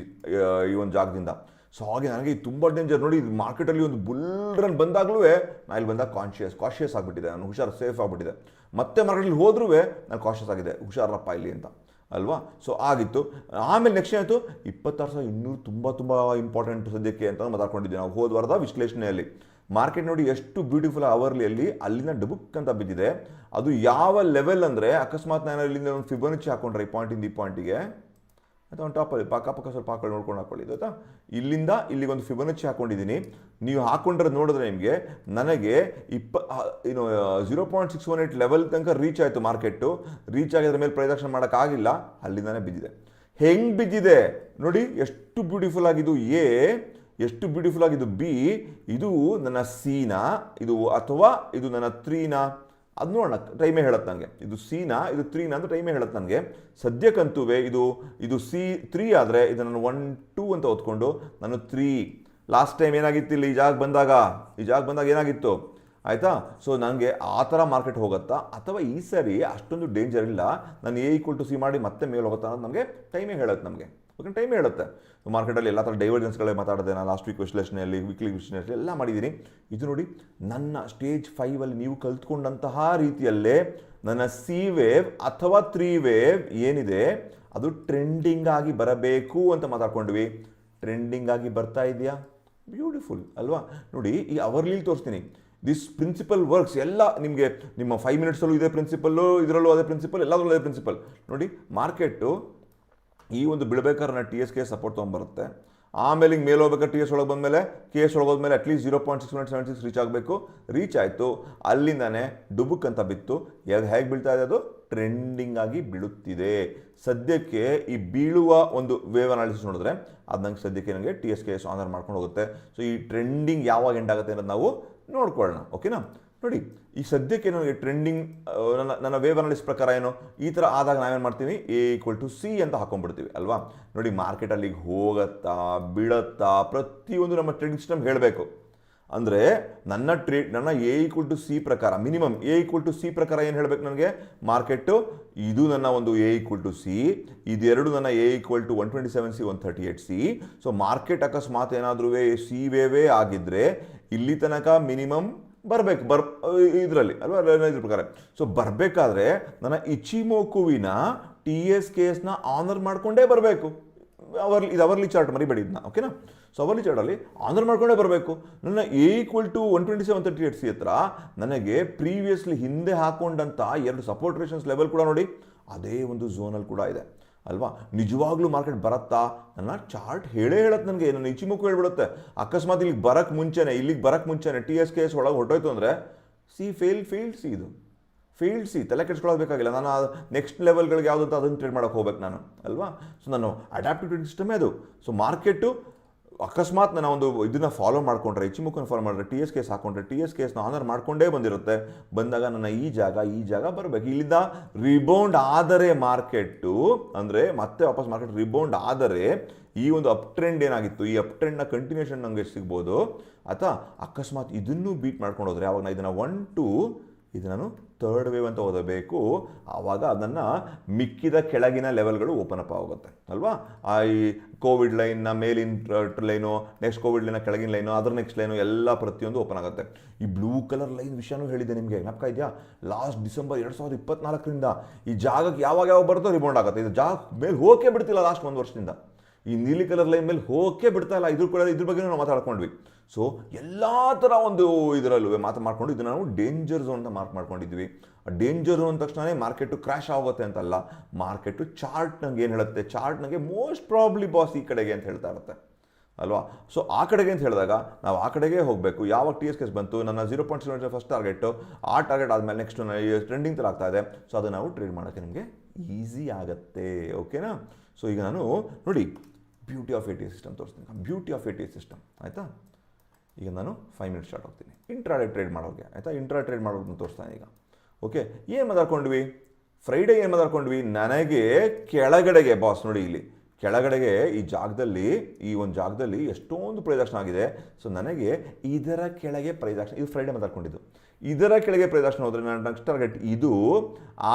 ಈ ಒಂದು ಜಾಗದಿಂದ. ಸೊ ಹಾಗೆ ನನಗೆ ಇದು ತುಂಬ ಡೇಂಜರ್ ನೋಡಿ, ಇದು ಮಾರ್ಕೆಟಲ್ಲಿ ಒಂದು ಬುಲ್ ರನ್ ಬಂದಾಗಲೂ ನಾನು ಇಲ್ಲಿ ಬಂದಾಗ ಕಾನ್ಶಿಯಸ್ ಕಾಶಿಯಸ್ ಆಗಿಬಿಟ್ಟಿದೆ. ನಾನು ಹುಷಾರು ಸೇಫ್ ಆಗಿಬಿಟ್ಟಿದೆ. ಮತ್ತೆ ಮಾರ್ಕೆಟಲ್ಲಿ ಹೋದ್ರೂ ನಾನು ಕಾಶಿಯಸ್ ಆಗಿದೆ ಹುಷಾರಪ್ಪ ಇಲ್ಲಿ ಅಂತ. ಅಲ್ವಾ? ಸೊ ಆಗಿತ್ತು. ಆಮೇಲೆ ನೆಕ್ಸ್ಟ್ ಏನಾಯಿತು? ಇಪ್ಪತ್ತಾರು ಸಾವಿರ ಇನ್ನೂರು ತುಂಬ ತುಂಬ ಇಂಪಾರ್ಟೆಂಟ್ ಸದ್ಯಕ್ಕೆ ಅಂತ ಮಾತಾಡ್ಕೊಂಡಿದ್ದೆ. ನಾವು ಹೋದ ವಾರದ ವಿಶ್ಲೇಷಣೆಯಲ್ಲಿ. ಮಾರ್ಕೆಟ್ ನೋಡಿ ಎಷ್ಟು ಬ್ಯೂಟಿಫುಲ್ ಅವರ್ಲಿಯಲ್ಲಿ ಅಲ್ಲಿಂದ ಡಬುಕ್ ಅಂತ ಬಿದ್ದಿದೆ. ಅದು ಯಾವ ಲೆವೆಲ್ ಅಂದರೆ ಅಕಸ್ಮಾತ್ ನಾನು ಅಲ್ಲಿಂದ ಒಂದು ಫಿಬೋನಿಚಿ ಹಾಕೊಂಡ್ರೆ ಈ ಪಾಯಿಂಟಿಂದ ಈ ಪಾಯಿಂಟಿಗೆ ಅಥವಾ ಒಂದು ಟಾಪಲ್ಲಿ ಪಕ್ಕ ಪಕ್ಕ ಸ್ವಲ್ಪ ಹಾಕೊಂಡು ನೋಡ್ಕೊಂಡು ಹಾಕೊಳ್ಳಿ ಗೊತ್ತಾ ಇಲ್ಲಿಂದ ಇಲ್ಲಿಗೆ ಒಂದು ಫಿಬೋನಿಚಿ ಹಾಕೊಂಡಿದ್ದೀನಿ. ನೀವು ಹಾಕೊಂಡಿರೋದು ನೋಡಿದ್ರೆ ನಿಮಗೆ ನನಗೆ ಇಪ್ಪ ಏನು zero point six one eight level ತನಕ ರೀಚ್ ಆಯಿತು ಮಾರ್ಕೆಟು ರೀಚ್ ಆಗಿದ್ರ ಮೇಲೆ ಪ್ರದರ್ಶನ ಮಾಡೋಕ್ಕಾಗಿಲ್ಲ. ಅಲ್ಲಿಂದಾನೇ ಬಿದ್ದಿದೆ. ಹೆಂಗೆ ಬಿದ್ದಿದೆ? ನೋಡಿ, ಎಷ್ಟು ಬ್ಯೂಟಿಫುಲ್ ಆಗಿದ್ದು ಎ, ಎಷ್ಟು ಬ್ಯೂಟಿಫುಲ್ ಆಗಿದ್ದು ಬಿ, ಇದು ನನ್ನ ಸೀನಾ, ಇದು ಅಥವಾ ಇದು ನನ್ನ ತ್ರೀನಾ? ಅದು ನೋಡೋಣ, ಟೈಮೇ ಹೇಳತ್ತೆ ನನಗೆ ಇದು ಸಿನಾ, ಇದು ತ್ರೀನಾ ಅಂತ ಟೈಮೇ ಹೇಳತ್ತೆ ನನಗೆ ಸದ್ಯಕ್ಕಂತೂ ಇದು ಇದು ಸಿ, ತ್ರೀ ಆದರೆ ಇದು ನಾನು ಒನ್, ಟೂ ಅಂತ ಓದ್ಕೊಂಡು, ನಾನು ತ್ರೀ. ಲಾಸ್ಟ್ ಟೈಮ್ ಏನಾಗಿತ್ತು ಇಲ್ಲಿ? ಈ ಜಾಗ ಬಂದಾಗ, ಈ ಜಾಗ ಬಂದಾಗ ಏನಾಗಿತ್ತು? ಆಯಿತಾ? ಸೊ ನನಗೆ ಆ ಥರ ಮಾರ್ಕೆಟ್ ಹೋಗುತ್ತಾ? ಅಥವಾ ಈ ಸರಿ ಅಷ್ಟೊಂದು ಡೇಂಜರ್ ಇಲ್ಲ, ನಾನು ಎ ಈಕ್ವಲ್ ಟು ಸಿ ಮಾಡಿ ಮತ್ತೆ ಮೇಲೆ ಹೋಗುತ್ತಾ ಅನ್ನೋದು ನಮಗೆ ಟೈಮೇ ಹೇಳುತ್ತೆ ನಮಗೆ. ಓಕೆ ಟೈಮೇ ಹೇಳುತ್ತೆ. ಮಾರ್ಕೆಟಲ್ಲಿ ಎಲ್ಲ ಥರ ಡೈವರ್ಜೆನ್ಸ್ಗಳೇ ಮಾತಾಡಿದೆ ನಾನು ಲಾಸ್ಟ್ ವೀಕ್ ವಿಶ್ಲೇಷಣೆಯಲ್ಲಿ ವೀಕ್ಲಿ ವಿಶ್ಲೇಷಣೆ ಎಲ್ಲ ಮಾಡಿದ್ದೀನಿ ಇದು ನೋಡಿ, ನನ್ನ ಸ್ಟೇಜ್ ಫೈವಲ್ಲಿ ನೀವು ಕಲ್ತ್ಕೊಂಡಂತಹ ರೀತಿಯಲ್ಲೇ ನನ್ನ ಸಿ ವೇವ್ ಅಥವಾ ತ್ರೀ ವೇವ್ ಏನಿದೆ, ಅದು ಟ್ರೆಂಡಿಂಗ್ ಆಗಿ ಬರಬೇಕು ಅಂತ ಮಾತಾಡ್ಕೊಂಡ್ವಿ. ಟ್ರೆಂಡಿಂಗ್ ಆಗಿ ಬರ್ತಾ ಇದೆಯಾ? ಬ್ಯೂಟಿಫುಲ್ ಅಲ್ವಾ? ನೋಡಿ, ಈ ಅವರ್ಲಿ ತೋರಿಸ್ತೀನಿ. ದಿಸ್ ಪ್ರಿನ್ಸಿಪಲ್ ವರ್ಕ್ಸ್ ಎಲ್ಲ ನಿಮಗೆ ನಿಮ್ಮ ಫೈವ್ ಮಿನಿಟ್ಸಲ್ಲೂ ಇದೇ ಪ್ರಿನ್ಸಿಪಲ್ಲು ಇದರಲ್ಲೂ ಅದೇ ಪ್ರಿನ್ಸಿಪಲ್ ಎಲ್ಲದರಲ್ಲೂ ಅದೇ ಪ್ರಿನ್ಸಿಪಲ್ ನೋಡಿ ಮಾರ್ಕೆಟು ಈ ಒಂದು ಬಿಡಬೇಕಾದ್ರೆ ನಾನು ಟಿ ಎಸ್ ಕೆ ಸಪೋರ್ಟ್ ತೊಗೊಂಬರುತ್ತೆ. ಆಮೇಲೆ ಹಿಂಗೆ ಮೇಲೆ ಹೋಗ್ಬೇಕಾದ್ರೆ ಟಿ ಎಸ್ ಒಳಗೆ ಬಂದಮೇಲೆ? ಕೆ ಎಸ್ ಒಳಗೆ ಹೋದ್ಮೇಲೆ at least zero point six seven six reach ಆಗಬೇಕು. ರೀಚ್ ಆಯಿತು. ಅಲ್ಲಿಂದಾನೆ ಡುಬುಕ್ ಅಂತ ಬಿತ್ತು. ಯಾವ್ದು ಹೇಗೆ ಬೀಳ್ತಾ ಇದೆ ಅದು? ಟ್ರೆಂಡಿಂಗ್ ಆಗಿ ಬೀಳುತ್ತಿದೆ. ಸದ್ಯಕ್ಕೆ ಈ ಬೀಳುವ ಒಂದು ವೇವ್ ಅನಾಲಿಸಿಸ್ ನೋಡಿದ್ರೆ ಅದು ನಂಗೆ ಸದ್ಯಕ್ಕೆ ನನಗೆ T S K S honour ಮಾಡ್ಕೊಂಡು ಹೋಗುತ್ತೆ. ಸೊ ಈ ಟ್ರೆಂಡಿಂಗ್ ಯಾವಾಗ ಎಂಡ್ ಆಗುತ್ತೆ ಅನ್ನೋದು ನಾವು ನೋಡ್ಕೊಳ್ಳೋಣ ಓಕೆನಾ ನೋಡಿ, ಈ ಸದ್ಯಕ್ಕೆ ನನಗೆ ಟ್ರೆಂಡಿಂಗ್ ನನ್ನ ನನ್ನ ವೇವ್ ಅನಾಲಿಸ್ ಪ್ರಕಾರ ಏನು? ಈ ಥರ ಆದಾಗ ನಾವೇನು ಮಾಡ್ತೀವಿ? ಎ ಈಕ್ವಲ್ ಟು ಸಿ ಅಂತ ಹಾಕೊಂಡ್ಬಿಡ್ತೀವಿ, ಅಲ್ವಾ? ನೋಡಿ ಮಾರ್ಕೆಟಲ್ಲಿ ಹೋಗತ್ತಾ, ಬೀಳತ್ತಾ, ಪ್ರತಿಯೊಂದು ನಮ್ಮ ಟ್ರೆಂಡಿಂಗ್ ಸಿಸ್ಟಮ್ ಹೇಳಬೇಕು. ಅಂದರೆ, ನನ್ನ ಟ್ರೇಡ್ ನನ್ನ ಎ ಈಕ್ವಲ್ ಟು ಸಿ ಪ್ರಕಾರ minimum A equal to C ಪ್ರಕಾರ ಏನು ಹೇಳಬೇಕು ನನಗೆ? ಮಾರ್ಕೆಟು ಇದು ನನ್ನ ಒಂದು ಎ ಈಕ್ವಲ್ ಟು ಸಿ ಇದೆರಡು ನನ್ನ A equal to one twenty seven C one thirty eight C so market ಅಕಸ್ಮಾತ್ ಏನಾದರೂ ಸಿ ವೇವೇ ಆಗಿದ್ದರೆ ಇಲ್ಲಿ ತನಕ ಮಿನಿಮಮ್ ಬರಬೇಕು, ಬರ್, ಇದರಲ್ಲಿ, ಅಲ್ವಾ? ಇದ್ರ ಪ್ರಕಾರ. ಸೊ ಬರಬೇಕಾದ್ರೆ ನನ್ನ ಇಚಿಮೋಕುವಿನ ಟಿ ಎಸ್ ಕೆ ಎಸ್ನ ಆನರ್ ಮಾಡಿಕೊಂಡೇ ಬರಬೇಕು. ಅವರ್ಲಿ ಇದು ಅವರ್ಲಿ ಚಾರ್ಟ್ ಮರಿಬೇಡಿ ಇದನ್ನ ಓಕೆನಾ ಸೊ ಅವರ್ಲಿ ಚಾರ್ಟಲ್ಲಿ ಆನರ್ ಮಾಡ್ಕೊಂಡೇ ಬರಬೇಕು. ನನ್ನ A equal to one twenty seven thirty eight C ಹತ್ರ ನನಗೆ ಪ್ರೀವಿಯಸ್ಲಿ ಹಿಂದೆ ಹಾಕೊಂಡಂಥ ಎರಡು ಸಪೋರ್ಟ್ ರೇಷನ್ಸ್ ಲೆವೆಲ್ ಕೂಡ ನೋಡಿ, ಅದೇ ಒಂದು ಝೋನಲ್ಲಿ ಕೂಡ ಇದೆ. ಅಲ್ವಾ? ನಿಜವಾಗ್ಲೂ ಮಾರ್ಕೆಟ್ ಬರತ್ತಾ? ನನ್ನ ಚಾರ್ಟ್ ಹೇಳೇ ಹೇಳತ್ತೆ ನನಗೆ. ನನ್ನ ಇಚಿಮುಖ ಹೇಳ್ಬಿಡುತ್ತೆ. ಅಕಸ್ಮಾತ್ ಇಲ್ಲಿಗೆ ಬರಕ್ಕೆ ಮುಂಚೆನೆ, ಇಲ್ಲಿಗೆ ಬರಕ್ಕೆ ಮುಂಚೆನೆ ಟಿ ಎಸ್ ಕೆ ಎಸ್ ಒಳಗೆ ಹೊರಟೋಯ್ತು ಅಂದರೆ, ಸಿ ಫೇಲ್ ಫೇಲ್ಡ್ ಸಿ ಇದು. ಫೇಲ್ಡ್ ಸಿ, ತಲೆ ಕೆಡ್ಸ್ಕೊಳ್ಳೋದು ಬೇಕಾಗಿಲ್ಲ. ನಾನು ನೆಕ್ಸ್ಟ್ ಲೆವೆಲ್ಗಳಿಗೆ ಯಾವುದು ಅಂತ ಅದನ್ನು ಟ್ರೇಡ್ ಮಾಡೋಕೆ ಹೋಗ್ಬೇಕು ನಾನು, ಅಲ್ವಾ? ಸೊ, ನಾನು ಅಡ್ಯಾಪ್ಟಿವ್ ಸಿಸ್ಟಮೇ ಅದು. ಸೊ ಮಾರ್ಕೆಟು ಅಕಸ್ಮಾತ್ ನಾನು ಒಂದು ಇದನ್ನ ಫಾಲೋ ಮಾಡಿಕೊಂಡ್ರೆ ಇಚ್ಚಿಮುಖನ ಫಾಲೋ ಮಾಡಿದ್ರೆ ಟಿ ಎಸ್ ಕೇಸ್ ಹಾಕೊಂಡ್ರೆ ಟಿ ಎಸ್ ಕೇಸ್ನ ಆನರ್ ಮಾಡ್ಕೊಂಡೇ ಬಂದಿರುತ್ತೆ. ಬಂದಾಗ ನನ್ನ ಈ ಜಾಗ ಈ ಜಾಗ ಬರಬೇಕು. ಇಲ್ಲಿಂದ ರಿಬೌಂಡ್ ಆದರೆ ಮಾರ್ಕೆಟ್ಟು ಅಂದರೆ ಮತ್ತೆ ವಾಪಸ್ ಮಾರ್ಕೆಟ್ ರಿಬೌಂಡ್ ಆದರೆ ಈ ಒಂದು ಅಪ್ ಟ್ರೆಂಡ್ ಏನಾಗಿತ್ತು? ಈ ಅಪ್ ಟ್ರೆಂಡ್ನ ಕಂಟಿನ್ಯೂಷನ್ ನನಗೆ ಸಿಗ್ಬೋದು. ಅಥವಾ ಅಕಸ್ಮಾತ್ ಇದನ್ನು ಬೀಟ್ ಮಾಡ್ಕೊಂಡು ಹೋದರೆ ಅವಾಗ ನಾನು ಇದನ್ನು ಒನ್ ಟು ಇದು ನಾನು ಥರ್ಡ್ ವೇವ್ ಅಂತ ಓದಬೇಕು. ಆವಾಗ ಅದನ್ನು ಮಿಕ್ಕಿದ ಕೆಳಗಿನ ಲೆವೆಲ್ಗಳು ಓಪನ್ ಅಪ್ ಆಗುತ್ತೆ ಅಲ್ವಾ? ಆ ಈ ಕೋವಿಡ್ ಲೈನ್ನ ಮೇಲಿನ ಲೈನು ನೆಕ್ಸ್ಟ್ ಕೋವಿಡ್ ಲೈನ ಕೆಳಗಿನ ಲೈನು ಅದ್ರ ನೆಕ್ಸ್ಟ್ ಲೈನು ಎಲ್ಲ ಪ್ರತಿಯೊಂದು ಓಪನ್ ಆಗುತ್ತೆ. ಈ ಬ್ಲೂ ಕಲರ್ ಲೈನ್ ವಿಷಯನೂ ಹೇಳಿದೆ ನಿಮಗೆ ಜ್ಞಾಪಕ ಇದೆಯಾ? ಲಾಸ್ಟ್ ಡಿಸೆಂಬರ್ ಎರಡು ಸಾವಿರದ ಇಪ್ಪತ್ನಾಲ್ಕರಿಂದ ಈ ಜಾಗಕ್ಕೆ ಯಾವಾಗ ಯಾವಾಗ ಬರುತ್ತೋ ರಿಬೌಂಡ್ ಆಗುತ್ತೆ. ಇದು ಜಾಗ ಮೇಲೆ ಹೋಗೇ ಬಿಡ್ತಿಲ್ಲ ಲಾಸ್ಟ್ ಒಂದು ವರ್ಷದಿಂದ. ಈ ನೀಲಿ ಕಲರ್ ಲೈನ್ ಮೇಲೆ ಹೋಗಕ್ಕೆ ಬಿಡ್ತಾ ಇಲ್ಲ. ಇದ್ರ ಕೂಡ ಇದ್ರ ಬಗ್ಗೆ ನಾವು ಮಾತಾಡ್ಕೊಂಡ್ವಿ. ಸೊ ಎಲ್ಲ ಥರ ಒಂದು ಇದರಲ್ಲೂ ಮಾತು ಮಾಡ್ಕೊಂಡು ಇದನ್ನ ನಾವು ಡೇಂಜರ್ ಝೋನ್ ಅಂತ ಮಾರ್ಕ್ ಮಾಡ್ಕೊಂಡಿದ್ವಿ. ಆ ಡೇಂಜರ್ ಝೋನ್ ಅಂದ ತಕ್ಷಣ ಮಾರ್ಕೆಟು ಕ್ರ್ಯಾಶ್ ಆಗುತ್ತೆ ಅಂತಲ್ಲ ಮಾರ್ಕೆಟು ಚಾರ್ಟ್ ನಂಗೆ ಏನು ಹೇಳುತ್ತೆ? ಚಾರ್ಟ್ ನನಗೆ ಮೋಸ್ಟ್ ಪ್ರಾಬ್ಲಿ ಬಾಸ್ ಈ ಕಡೆಗೆ ಅಂತ ಹೇಳ್ತಾ ಇರುತ್ತೆ. ಅಲ್ವಾ? ಸೊ ಆ ಕಡೆಗೆ ಅಂತ ಹೇಳಿದಾಗ ನಾವು ಆ ಕಡೆಗೆ ಹೋಗಬೇಕು. ಯಾವಾಗ ಟಿ ಎಸ್ ಕೆಸ್ ಬಂತು? ನನ್ನ zero point seven first target ಆ ಟಾರ್ಗೆಟ್ ಆದಮೇಲೆ ನೆಕ್ಸ್ಟ್ ಟ್ರೆಂಡಿಂಗ್ ಥರ ಆಗ್ತಾ ಇದೆ. ಸೊ ಅದು ನಾವು ಟ್ರೇಡ್ ಮಾಡೋಕ್ಕೆ ನಿಮಗೆ ಈಸಿ ಆಗುತ್ತೆ. ಓಕೆನಾ ಸೊ ಈಗ ನಾನು ನೋಡಿ beauty of A T system ತೋರಿಸ್ತೀನಿ. Beauty of A T system ಆಯಿತಾ? ಈಗ ನಾನು ಫೈವ್ ಮಿನಿಟ್ಸ್ ಸ್ಟಾರ್ಟ್ ಹೋಗ್ತೀನಿ. ಇಂಟ್ರಾಡೇ ಟ್ರೇಡ್ ಮಾಡೋಕ್ಕೆ ಆಯಿತಾ? ಇಂಟ್ರಾ ಟ್ರೇಡ್ ಮಾಡೋದನ್ನ ತೋರಿಸ್ತಾನೆ ಈಗ. ಓಕೆ ಏನು ಮಾತಾಡ್ಕೊಂಡ್ವಿ? ಫ್ರೈಡೇ ಏನು ಮಾತಾಡ್ಕೊಂಡ್ವಿ? ನನಗೆ ಕೆಳಗಡೆಗೆ ಬಾಸ್ ನೋಡಿ ಇಲ್ಲಿ. ಕೆಳಗಡೆಗೆ ಈ ಜಾಗದಲ್ಲಿ, ಈ ಒಂದು ಜಾಗದಲ್ಲಿ ಎಷ್ಟೊಂದು ಪ್ರಯದರ್ಶನ ಆಗಿದೆ. ಸೊ ನನಗೆ ಇದರ ಕೆಳಗೆ ಪ್ರಯದರ್ಶನ ಇದು ಫ್ರೈಡೇ ಮಾತಾಡ್ಕೊಂಡಿದ್ದು ಇದರ ಕೆಳಗೆ ಪ್ರಯದರ್ಶನ ಹೋದರೆ ನನ್ನ ನೆಕ್ಸ್ಟ್ ಟಾರ್ಗೆಟ್ ಇದು,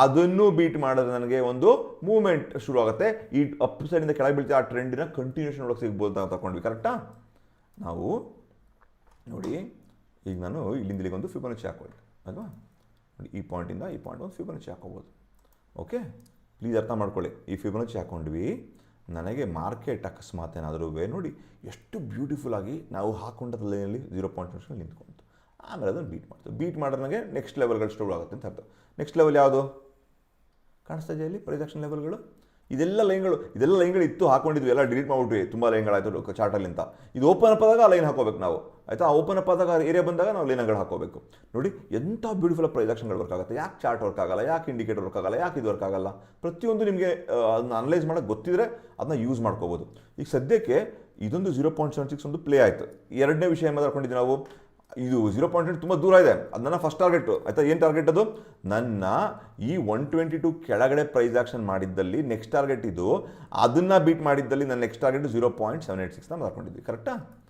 ಅದನ್ನು ಬೀಟ್ ಮಾಡಿದ್ರೆ ನನಗೆ ಒಂದು ಮೂವ್ಮೆಂಟ್ ಶುರು ಆಗುತ್ತೆ. ಈ ಅಪ್ ಸೈಡಿಂದ ಕೆಳಗೆ ಬೀಳ್ತೀವಿ ಆ ಟ್ರೆಂಡಿನ ಕಂಟಿನ್ಯೂಷನ್ ನೋಡೋಕೆ ಸಿಗ್ಬೋದು ಅಂತ ತಗೊಂಡ್ವಿ ಕರೆಕ್ಟಾ ನಾವು ನೋಡಿ, ಈಗ ನಾನು ಇಲ್ಲಿಂದ ಇಲ್ಲಿಗೆ ಒಂದು ಫಿಬೊನಚ್ಚಿ ಹಾಕೊಳ್ಳಿ ಅಲ್ವಾ? ನೋಡಿ, ಈ ಪಾಯಿಂಟಿಂದ ಈ ಪಾಯಿಂಟ್ ಒಂದು ಫಿಬೊನಚ್ಚಿ ಹಾಕೋಬೋದು ಓಕೆ ಪ್ಲೀಸ್ ಅರ್ಥ ಮಾಡ್ಕೊಳ್ಳಿ. ಈ ಫಿಬೊನಚ್ಚಿ ಹಾಕೊಂಡ್ವಿ ನನಗೆ ಮಾರ್ಕೆಟ್ ಅಕಸ್ಮಾತ್ ಏನಾದರೂ ವೇ ನೋಡಿ, ಎಷ್ಟು ಬ್ಯೂಟಿಫುಲ್ ಆಗಿ ನಾವು ಹಾಕೊಂಡ ಜೀರೋ ಪಾಯಿಂಟ್ ನಿಂತ್ಕೊಂತು. ಆಮೇಲೆ ಅದನ್ನು ಬೀಟ್ ಮಾಡ್ತು. ಬೀಟ್ ಮಾಡಿದ್ರೆ ನನಗೆ ನೆಕ್ಸ್ಟ್ ಲೆವೆಲ್ಗಳು ಸ್ಟೋರ್ ಆಗುತ್ತೆ ಅಂತ ಅರ್ಥ. ನೆಕ್ಸ್ಟ್ ಲೆವೆಲ್ ಯಾವುದು? ಕಾಣಿಸ್ತಾ ಇದೆ ಇಲ್ಲಿ? ಪ್ರೊಜೆಕ್ಷನ್ ಲೆವೆಲ್ಗಳು ಇದೆಲ್ಲ ಲೈನ್ಗಳು ಇದೆಲ್ಲ ಲೈನ್ಗಳು ಇತ್ತು, ಹಾಕೊಂಡಿದ್ವಿ, ಎಲ್ಲ ಡಿಲೀಟ್ ಮಾಡಿಬಿಟ್ವಿ, ತುಂಬ ಲೈನ್ಗಳಾಯಿತು ಚಾರ್ಟಲ್ಲಿ ಅಂತ. ಇದು ಓಪನ್ ಅಪ್ ಆದಾಗ ಆ ಲೈನ್ ಹಾಕೋಬೇಕು ನಾವು. ಆಯಿತಾ? ಓಪನ್ ಅಪ್ ಆದಾಗ ಏರಿಯಾ ಬಂದಾಗ ನಾವು ಲೈನ್ಗಳು ಹಾಕೋಬೇಕು. ನೋಡಿ, ಎಂಥ ಬ್ಯೂಟಿಫುಲ್ ಪ್ರೊಜೆಕ್ಷನ್ಗಳು ವರ್ಕ್ ಆಗುತ್ತೆ. ಯಾಕೆ ಚಾರ್ಟ್ ವರ್ಕ್ ಆಗಲ್ಲ? ಯಾಕೆ ಇಂಡಿಕೇಟರ್ ವರ್ಕ್ ಆಗಲ್ಲ? ಯಾಕೆ ಇದು ವರ್ಕ್ ಆಗಲ್ಲ? ಪ್ರತಿಯೊಂದು ನಿಮಗೆ ಅದನ್ನ ಅನಲೈಸ್ ಮಾಡೋಕ್ಕೆ ಗೊತ್ತಿದ್ರೆ ಅದನ್ನ ಯೂಸ್ ಮಾಡ್ಕೋಬೋದು. ಈಗ ಸದ್ಯಕ್ಕೆ ಇದೊಂದು ಜೀರೋ ಪಾಯಿಂಟ್ ಸೆವೆನ್ ಸಿಕ್ಸ್ ಒಂದು ಪ್ಲೇ ಆಯಿತು. ಎರಡನೇ ವಿಷಯ ಏನು ನಾವು? ಇದು ಜೀರೋ ಪಾಯಿಂಟ್ ತುಂಬ ದೂರ ಇದೆ. ಅದು ನನ್ನ ಫಸ್ಟ್ ಟಾರ್ಗೆಟ್ ಆಯ್ತಾ? ಏನು ಟಾರ್ಗೆಟ್ ಅದು? ನನ್ನ ಈ ಒನ್ ಟ್ವೆಂಟಿ ಟು ಕೆಳಗಡೆ ಪ್ರೈಸ್ ಆಕ್ಷನ್ ಮಾಡಿದ್ದಲ್ಲಿ ನೆಕ್ಸ್ಟ್ ಟಾರ್ಗೆಟ್ ಇದು. ಅದನ್ನು ಬೀಟ್ ಮಾಡಿದ್ದಲ್ಲಿ ನನ್ನ next target zero point seven eight ಸಿಕ್ಸ್ನ ಮಾರ್ಕೊಂಡಿದ್ವಿ ಕರೆಕ್ಟಾ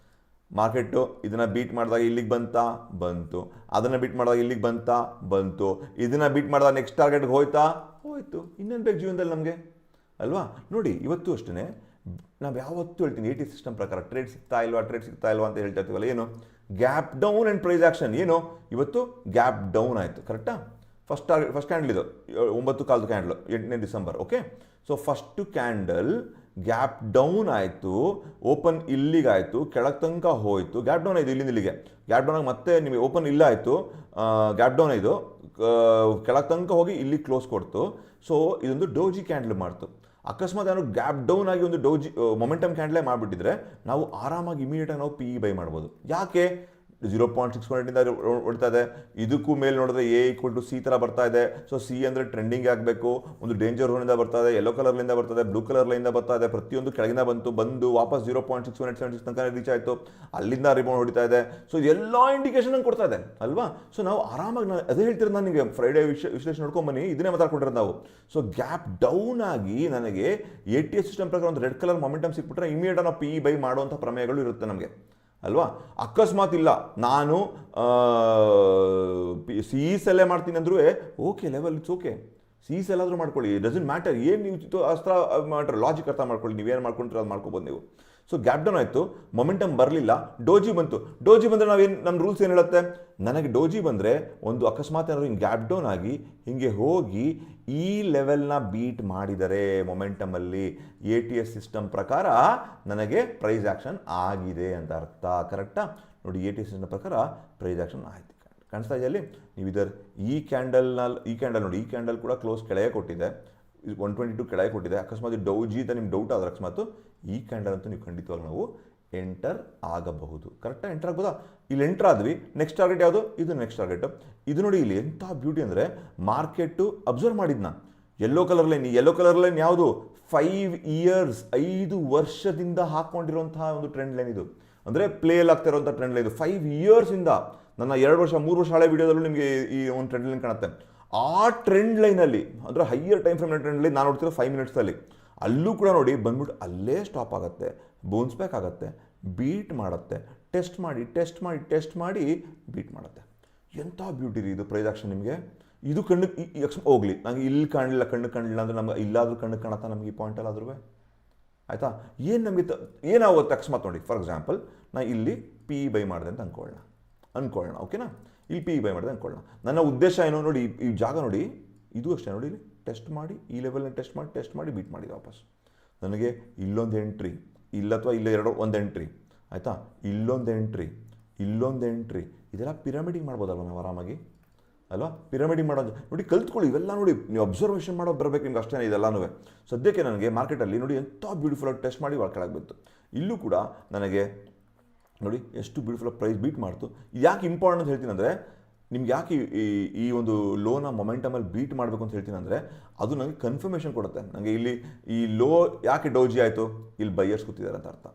ಮಾರ್ಕೆಟು ಇದನ್ನು ಬೀಟ್ ಮಾಡಿದಾಗ ಇಲ್ಲಿಗೆ ಬಂತಾ? ಬಂತು. ಅದನ್ನು ಬೀಟ್ ಮಾಡಿದಾಗ ಇಲ್ಲಿಗೆ ಬಂತಾ? ಬಂತು. ಇದನ್ನು ಬೀಟ್ ಮಾಡಿದಾಗ ನೆಕ್ಸ್ಟ್ ಟಾರ್ಗೆಟ್ಗೆ ಹೋಯ್ತಾ? ಹೋಯ್ತು. ಇನ್ನೇನು ಬೇಕು ಜೀವನದಲ್ಲಿ ನಮಗೆ? ಅಲ್ವಾ? ನೋಡಿ, ಇವತ್ತು ಅಷ್ಟೇ ನಾವು ಯಾವತ್ತೂ ಹೇಳ್ತೀನಿ ಏಟಿ ಸಿಸ್ಟಮ್ ಪ್ರಕಾರ ಟ್ರೇಡ್ ಸಿಗ್ತಾ ಇಲ್ವಾ ಟ್ರೇಡ್ ಸಿಗ್ತಾ ಇಲ್ವಾ ಅಂತ ಹೇಳ್ತಾ ಇರ್ತೀವಲ್ಲ, ಏನು? Gap down and price action ಏನು? ಇವತ್ತು ಗ್ಯಾಪ್ ಡೌನ್ ಆಯಿತು ಕರೆಕ್ಟಾ ಫಸ್ಟ್ ಟಾರ್ಗೆಟ್ ಫಸ್ಟ್ ಕ್ಯಾಂಡಲ್ ಇದು, ಒಂಬತ್ತು ಕಾಲದ ಕ್ಯಾಂಡಲ್ ಎಂಟನೇ December okay so first candle gap down ಆಯಿತು ಓಪನ್ ಇಲ್ಲಿಗಾಯಿತು ಕೆಳಗೆ ತನಕ ಹೋಯಿತು ಗ್ಯಾಪ್ ಡೌನ್ ಆಯಿತು ಇಲ್ಲಿಂದ ಇಲ್ಲಿಗೆ. ಗ್ಯಾಪ್ ಡೌನ್ ಆಗಿ ಮತ್ತೆ ನಿಮಗೆ ಓಪನ್ ಇಲ್ಲ ಆಯಿತು ಗ್ಯಾಪ್ ಡೌನ್ ಇದು ಕೆಳಗೆ ತನಕ ಹೋಗಿ ಇಲ್ಲಿ ಕ್ಲೋಸ್ ಕೊಡ್ತು. ಸೊ ಇದೊಂದು ಡೋಜಿ ಕ್ಯಾಂಡಲ್ ಮಾಡ್ತು. ಅಕಸ್ಮಾತ್ ಏನಾದ್ರು ಗ್ಯಾಪ್ ಡೌನ್ ಆಗಿ ಒಂದು ಡೋಜಿ ಮೊಮೆಂಟಮ್ ಕ್ಯಾಂಡಲೇ ಮಾಡಿಬಿಟ್ಟಿದ್ರೆ ನಾವು ಆರಾಮಾಗಿ ಇಮಿಡಿಯೇಟಾಗಿ ನಾವು ಪಿ ಇ ಬೈ ಮಾಡ್ಬೋದು. ಯಾಕೆ? ಜೀರೋ ಪಾಯಿಂಟ್ ಸಿಕ್ಸ್ ಪಾಯಿಂಟಿಂದ ಹೊಡ್ತಾ ಇದೆ ಇದಕ್ಕೂ ಮೇಲೆ ನೋಡಿದ್ರೆ ಎ ಈಕ್ವಲ್ ಟು ಸಿ ಥರ ಬರ್ತಾ ಇದೆ. ಸೊ ಸಿ ಅಂದರೆ ಟ್ರೆಂಡಿಂಗ್ ಆಗಬೇಕು. ಒಂದು ಡೇಂಜರ್ ಝೋನಿಂದ ಬರ್ತಾ ಇದೆ. ಯೆಲ್ಲೋ ಕಲರ್ಲಿಂದ ಇದೆ. ಬ್ಲೂ ಕಲರ್ ಲೈನಿಂದ ಬರ್ತಾ ಇದೆ. ಪ್ರತಿಯೊಂದು ಕೆಳಗಿನ ಬಂತು. ಬಂದು ವಾಪಸ್ zero point six one six ತನಕ ರೀಚ್ ಆಯಿತು. ಅಲ್ಲಿಂದ ರಿಬೌಂಡ್ ಹೊಡಿತಾ ಇದೆ. ಸೊ ಎಲ್ಲ ಇಂಡಿಕೇಶನ್ ಕೊಡ್ತಾ ಇದೆ. ಅಲ್ವಾ? ಸೊ ನಾವು ಆರಾಮಾಗಿ ನಾನು ಅದೇ ಹೇಳ್ತಿರೋದು ನನಗೆ ಫ್ರೈಡೇ ವಿಶ್ಲೇಷಣೆ ವಿಶ್ಲೇಷಣೆ ನೋಡ್ಕೊಂಬನ್ನಿ ಇದನ್ನೇ ಮಾತಾಡ್ಕೊಂಡಿರೋದು ನಾವು. ಸೊ ಗ್ಯಾಪ್ ಡೌನ್ ಆಗಿ ನನಗೆ ಎ ಟಿ ಎಸ್ ಸಿಸ್ಟಮ್ ಪ್ರಕಾರ ಒಂದು ರೆಡ್ ಕಲರ್ ಮೊಮೆಂಟಮ್ ಸಿಕ್ಬಿಟ್ರೆ ಇಮಿಡಿಯೇಟ್ ನಾವು ಪಿ ಬೈ ಮಾಡುವಂಥ ಪ್ರಮೇಯಗಳು ಇರುತ್ತೆ ನಮಗೆ. ಅಲ್ವಾ? ಅಕಸ್ಮಾತ್ ಇಲ್ಲ ನಾನು ಸಿ ಇ ಸೆಲ್ಲೇ ಮಾಡ್ತೀನಿ ಅಂದ್ರೂ okay level it's okay C E ಸೆಲ್ಲಾದರೂ ಮಾಡ್ಕೊಳ್ಳಿ ಡಸಂಟ್ ಮ್ಯಾಟರ್ ಏನು ನೀವು ಅಸ್ತ್ರ ಮ್ಯಾಟರ್ ಲಾಜಿಕ್ ಅರ್ಥ ಮಾಡ್ಕೊಳ್ಳಿ. ನೀವೇನು ಮಾಡ್ಕೊಂಡ್ರೆ ಅದು ಮಾಡ್ಕೊಬೋದು ನೀವು. ಸೊ ಗ್ಯಾಪ್ ಡೌನ್ ಆಯಿತು ಮೊಮೆಂಟಮ್ ಬರಲಿಲ್ಲ ಡೋಜಿ ಬಂತು. ಡೋಜಿ ಬಂದರೆ ನಾವೇನು ನಮ್ಮ ರೂಲ್ಸ್ ಏನು ಹೇಳುತ್ತೆ? ನನಗೆ ಡೋಜಿ ಬಂದರೆ ಒಂದು ಅಕಸ್ಮಾತ್ ಏನಾದ್ರು ಹಿಂಗೆ ಗ್ಯಾಪ್ ಡೌನ್ ಆಗಿ, ಹಿಂಗೆ ಹೋಗಿ ಈ ಲೆವೆಲ್ನ ಬೀಟ್ ಮಾಡಿದರೆ ಮೊಮೆಂಟಮಲ್ಲಿ ಎ ಟಿ ಎಸ್ ಸಿಸ್ಟಮ್ ಪ್ರಕಾರ ನನಗೆ ಪ್ರೈಸ್ ಆ್ಯಕ್ಷನ್ ಆಗಿದೆ ಅಂತ ಅರ್ಥ. ಕರೆಕ್ಟಾ ನೋಡಿ ಎ ಟಿ ಎಸ್ ಸಿಸ್ಟಮ್ ಪ್ರಕಾರ ಪ್ರೈಸ್ ಆ್ಯಕ್ಷನ್ ಆಯಿತು. ಕಾಣಿಸ್ತಾ ಇದೆಯಲ್ಲಿ ನೀವು ಇದರ್ ಈ ಕ್ಯಾಂಡಲ್ನಲ್ಲಿ ಈ ಕ್ಯಾಂಡಲ್ ನೋಡಿ, ಈ ಕ್ಯಾಂಡಲ್ ಕೂಡ ಕ್ಲೋಸ್ ಕೆಳಗೆ ಕೊಟ್ಟಿದೆ. ಒನ್ ಟ್ವೆಂಟಿ ಟು ಕೆಳಗೆ ಕೊಟ್ಟಿದೆ. ಅಕಸ್ಮಾತ್ ಡೌಜಿ ಅಂತ ನಿಮ್ಗೆ ಡೌಟ್ ಆದ್ರೆ ಅಕಸ್ಮಾತ್ ಈ ಕ್ಯಾಂಡಲ್ ಅಂತೂ ನೀವು ಖಂಡಿತವಾಗಿ ನಾವು ಎಂಟರ್ ಆಗಬಹುದು. ಕರೆಕ್ಟಾಗಿ ಎಂಟರ್ ಆಗ್ಬೋದಾ? ಇಲ್ಲಿ ಎಂಟರ್ ಆದ್ವಿ. ನೆಕ್ಸ್ಟ್ ಟಾರ್ಗೆಟ್ ಯಾವುದು? ಇದು ನೆಕ್ಸ್ಟ್ ಟಾರ್ಗೆಟ್ ಇದು ನೋಡಿ ಇಲ್ಲಿ ಎಂಥ ಬ್ಯೂಟಿ ಅಂದರೆ market observe ಮಾಡಿದ್ನ. Yellow colour line yellow colour line ಯಾವುದು? ಫೈವ್ ಇಯರ್ಸ್ ಐದು ವರ್ಷದಿಂದ ಹಾಕ್ಕೊಂಡಿರುವಂತಹ ಒಂದು ಟ್ರೆಂಡ್ ಲೈನ್ ಇದು. ಅಂದರೆ ಪ್ಲೇಯಲ್ಲಿ ಆಗ್ತಾ ಇರುವಂಥ ಟ್ರೆಂಡ್ ಲೈನ್ ಇದು. ಫೈವ್ ಇಯರ್ಸಿಂದ ನನ್ನ ಎರಡು ವರ್ಷ, ಮೂರು ವರ್ಷ ಹಳೆ ವಿಡಿಯೋದಲ್ಲೂ ನಿಮಗೆ ಈ ಒಂದು ಟ್ರೆಂಡ್ ಲೈನ್ ಕಾಣುತ್ತೆ. ಆ ಟ್ರೆಂಡ್ ಲೈನಲ್ಲಿ ಅಂದರೆ higher time frame trend line ನಾನು ನೋಡ್ತಿರೋ ಫೈವ್ ಮಿನಿಟ್ಸಲ್ಲಿ ಅಲ್ಲೂ ಕೂಡ ನೋಡಿ ಬಂದ್ಬಿಟ್ಟು ಅಲ್ಲೇ ಸ್ಟಾಪ್ ಆಗುತ್ತೆ ಬೋನ್ಸ್ ಬ್ಯಾಕ್ ಆಗುತ್ತೆ ಬೀಟ್ ಮಾಡುತ್ತೆ ಟೆಸ್ಟ್ ಮಾಡಿ ಟೆಸ್ಟ್ ಮಾಡಿ ಟೆಸ್ಟ್ ಮಾಡಿ ಬೀಟ್ ಮಾಡುತ್ತೆ. ಎಂಥ ಬ್ಯೂಟಿ ರೀ ಇದು ಪ್ರೈಸ್ ಆಕ್ಷನ್ ನಿಮಗೆ? ಇದು ಕಣ್ಣು ಹೋಗಲಿ, ನಂಗೆ ಇಲ್ಲಿ ಕಾಣಲಿಲ್ಲ, ಕಣ್ಣು ಕಾಣಲಿಲ್ಲ ಅಂದರೆ ನಮ್ಗೆ ಇಲ್ಲಾದರೂ ಕಣ್ಣು ಕಾಣತ್ತಾ ನಮಗೆ ಈ ಪಾಯಿಂಟಲ್ಲಾದ್ರೂ ಆಯಿತಾ? ಏನು ನಮಗೆ ತ, ಏನಾಗುತ್ತೆ ಅಕಸ್ಮಾತ್ ನೋಡಿ ಫಾರ್ ಎಕ್ಸಾಂಪಲ್ ನಾ ಇಲ್ಲಿ ಪಿ ಬೈ ಮಾಡಿದೆ ಅಂತ ಅಂದ್ಕೊಳ್ಳೋಣ ಅಂದ್ಕೊಳ್ಳೋಣ ಓಕೆನಾ ಇಲ್ಲಿ ಪಿ ಇ ಬೈ ಮಾಡಿದೆ ಅಂದ್ಕೊಳ್ಳೋಣ. ನನ್ನ ಉದ್ದೇಶ ಏನೋ ನೋಡಿ, ಈ- ಜಾಗ ನೋಡಿ. ಇದು ಅಷ್ಟೇ ನೋಡಿ ಟೆಸ್ಟ್ ಮಾಡಿ, ಈ ಲೆವೆಲ್ನ ಟೆಸ್ಟ್ ಮಾಡಿ ಟೆಸ್ಟ್ ಮಾಡಿ ಬೀಟ್ ಮಾಡಿದೆ ವಾಪಸ್. ನನಗೆ ಇಲ್ಲೊಂದು ಎಂಟ್ರಿ ಇಲ್ಲ ಅಥವಾ ಇಲ್ಲ ಎರಡು, ಒಂದು ಎಂಟ್ರಿ ಆಯಿತಾ? ಇಲ್ಲೊಂದು ಎಂಟ್ರಿ ಇಲ್ಲೊಂದು ಎಂಟ್ರಿ ಇದೆಲ್ಲ ಪಿರಮಿಡಿಂಗ್ ಮಾಡ್ಬೋದಲ್ವ ನಾವು ಆರಾಮಾಗಿ? ಅಲ್ವಾ? ಪಿರಮಿಡಿಂಗ್ ಮಾಡೋದು ನೋಡಿ ಕಲ್ತ್ಕೊಳ್ಳಿ, ಇವೆಲ್ಲ ನೋಡಿ. ನೀವು ಅಬ್ಸರ್ವೇಷನ್ ಮಾಡೋದು ಬರಬೇಕು ನಿಮ್ಗೆ ಅಷ್ಟೇ ಇದೆಲ್ಲನೂ ಸದ್ಯಕ್ಕೆ ನನಗೆ ಮಾರ್ಕೆಟಲ್ಲಿ ನೋಡಿ ಎಂಥ ಬ್ಯೂಟಿಫುಲ್ ಟೆಸ್ಟ್ ಮಾಡಿ ಕೆಳಗೆ ಬಂತು. ಇಲ್ಲೂ ಕೂಡ ನನಗೆ ನೋಡಿ, ಎಷ್ಟು ಬ್ಯೂಟಿಫುಲ್ ಪ್ರೈಸ್ ಬೀಟ್ ಮಾಡ್ತು. ಯಾಕೆ ಇಂಪಾರ್ಟೆಂಟ್ ಅಂತ ಹೇಳ್ತೀನಿ ಅಂದರೆ, ನಿಮ್ಗೆ ಯಾಕೆ ಈ- ಈ ಒಂದು ಲೋನ ಮೊಮೆಂಟಮಲ್ಲಿ ಬೀಟ್ ಮಾಡಬೇಕು ಅಂತ ಹೇಳ್ತೀನಿ ಅಂದರೆ, ಅದು ನನಗೆ ಕನ್ಫರ್ಮೇಷನ್ ಕೊಡುತ್ತೆ. ನನಗೆ ಇಲ್ಲಿ ಈ ಲೋ ಯಾಕೆ ಡೌಜಿ ಆಯಿತು? ಇಲ್ಲಿ ಬೈಯರ್ಸ್ ಕೂತಿದ್ದಾರೆ ಅಂತ ಅರ್ಥ.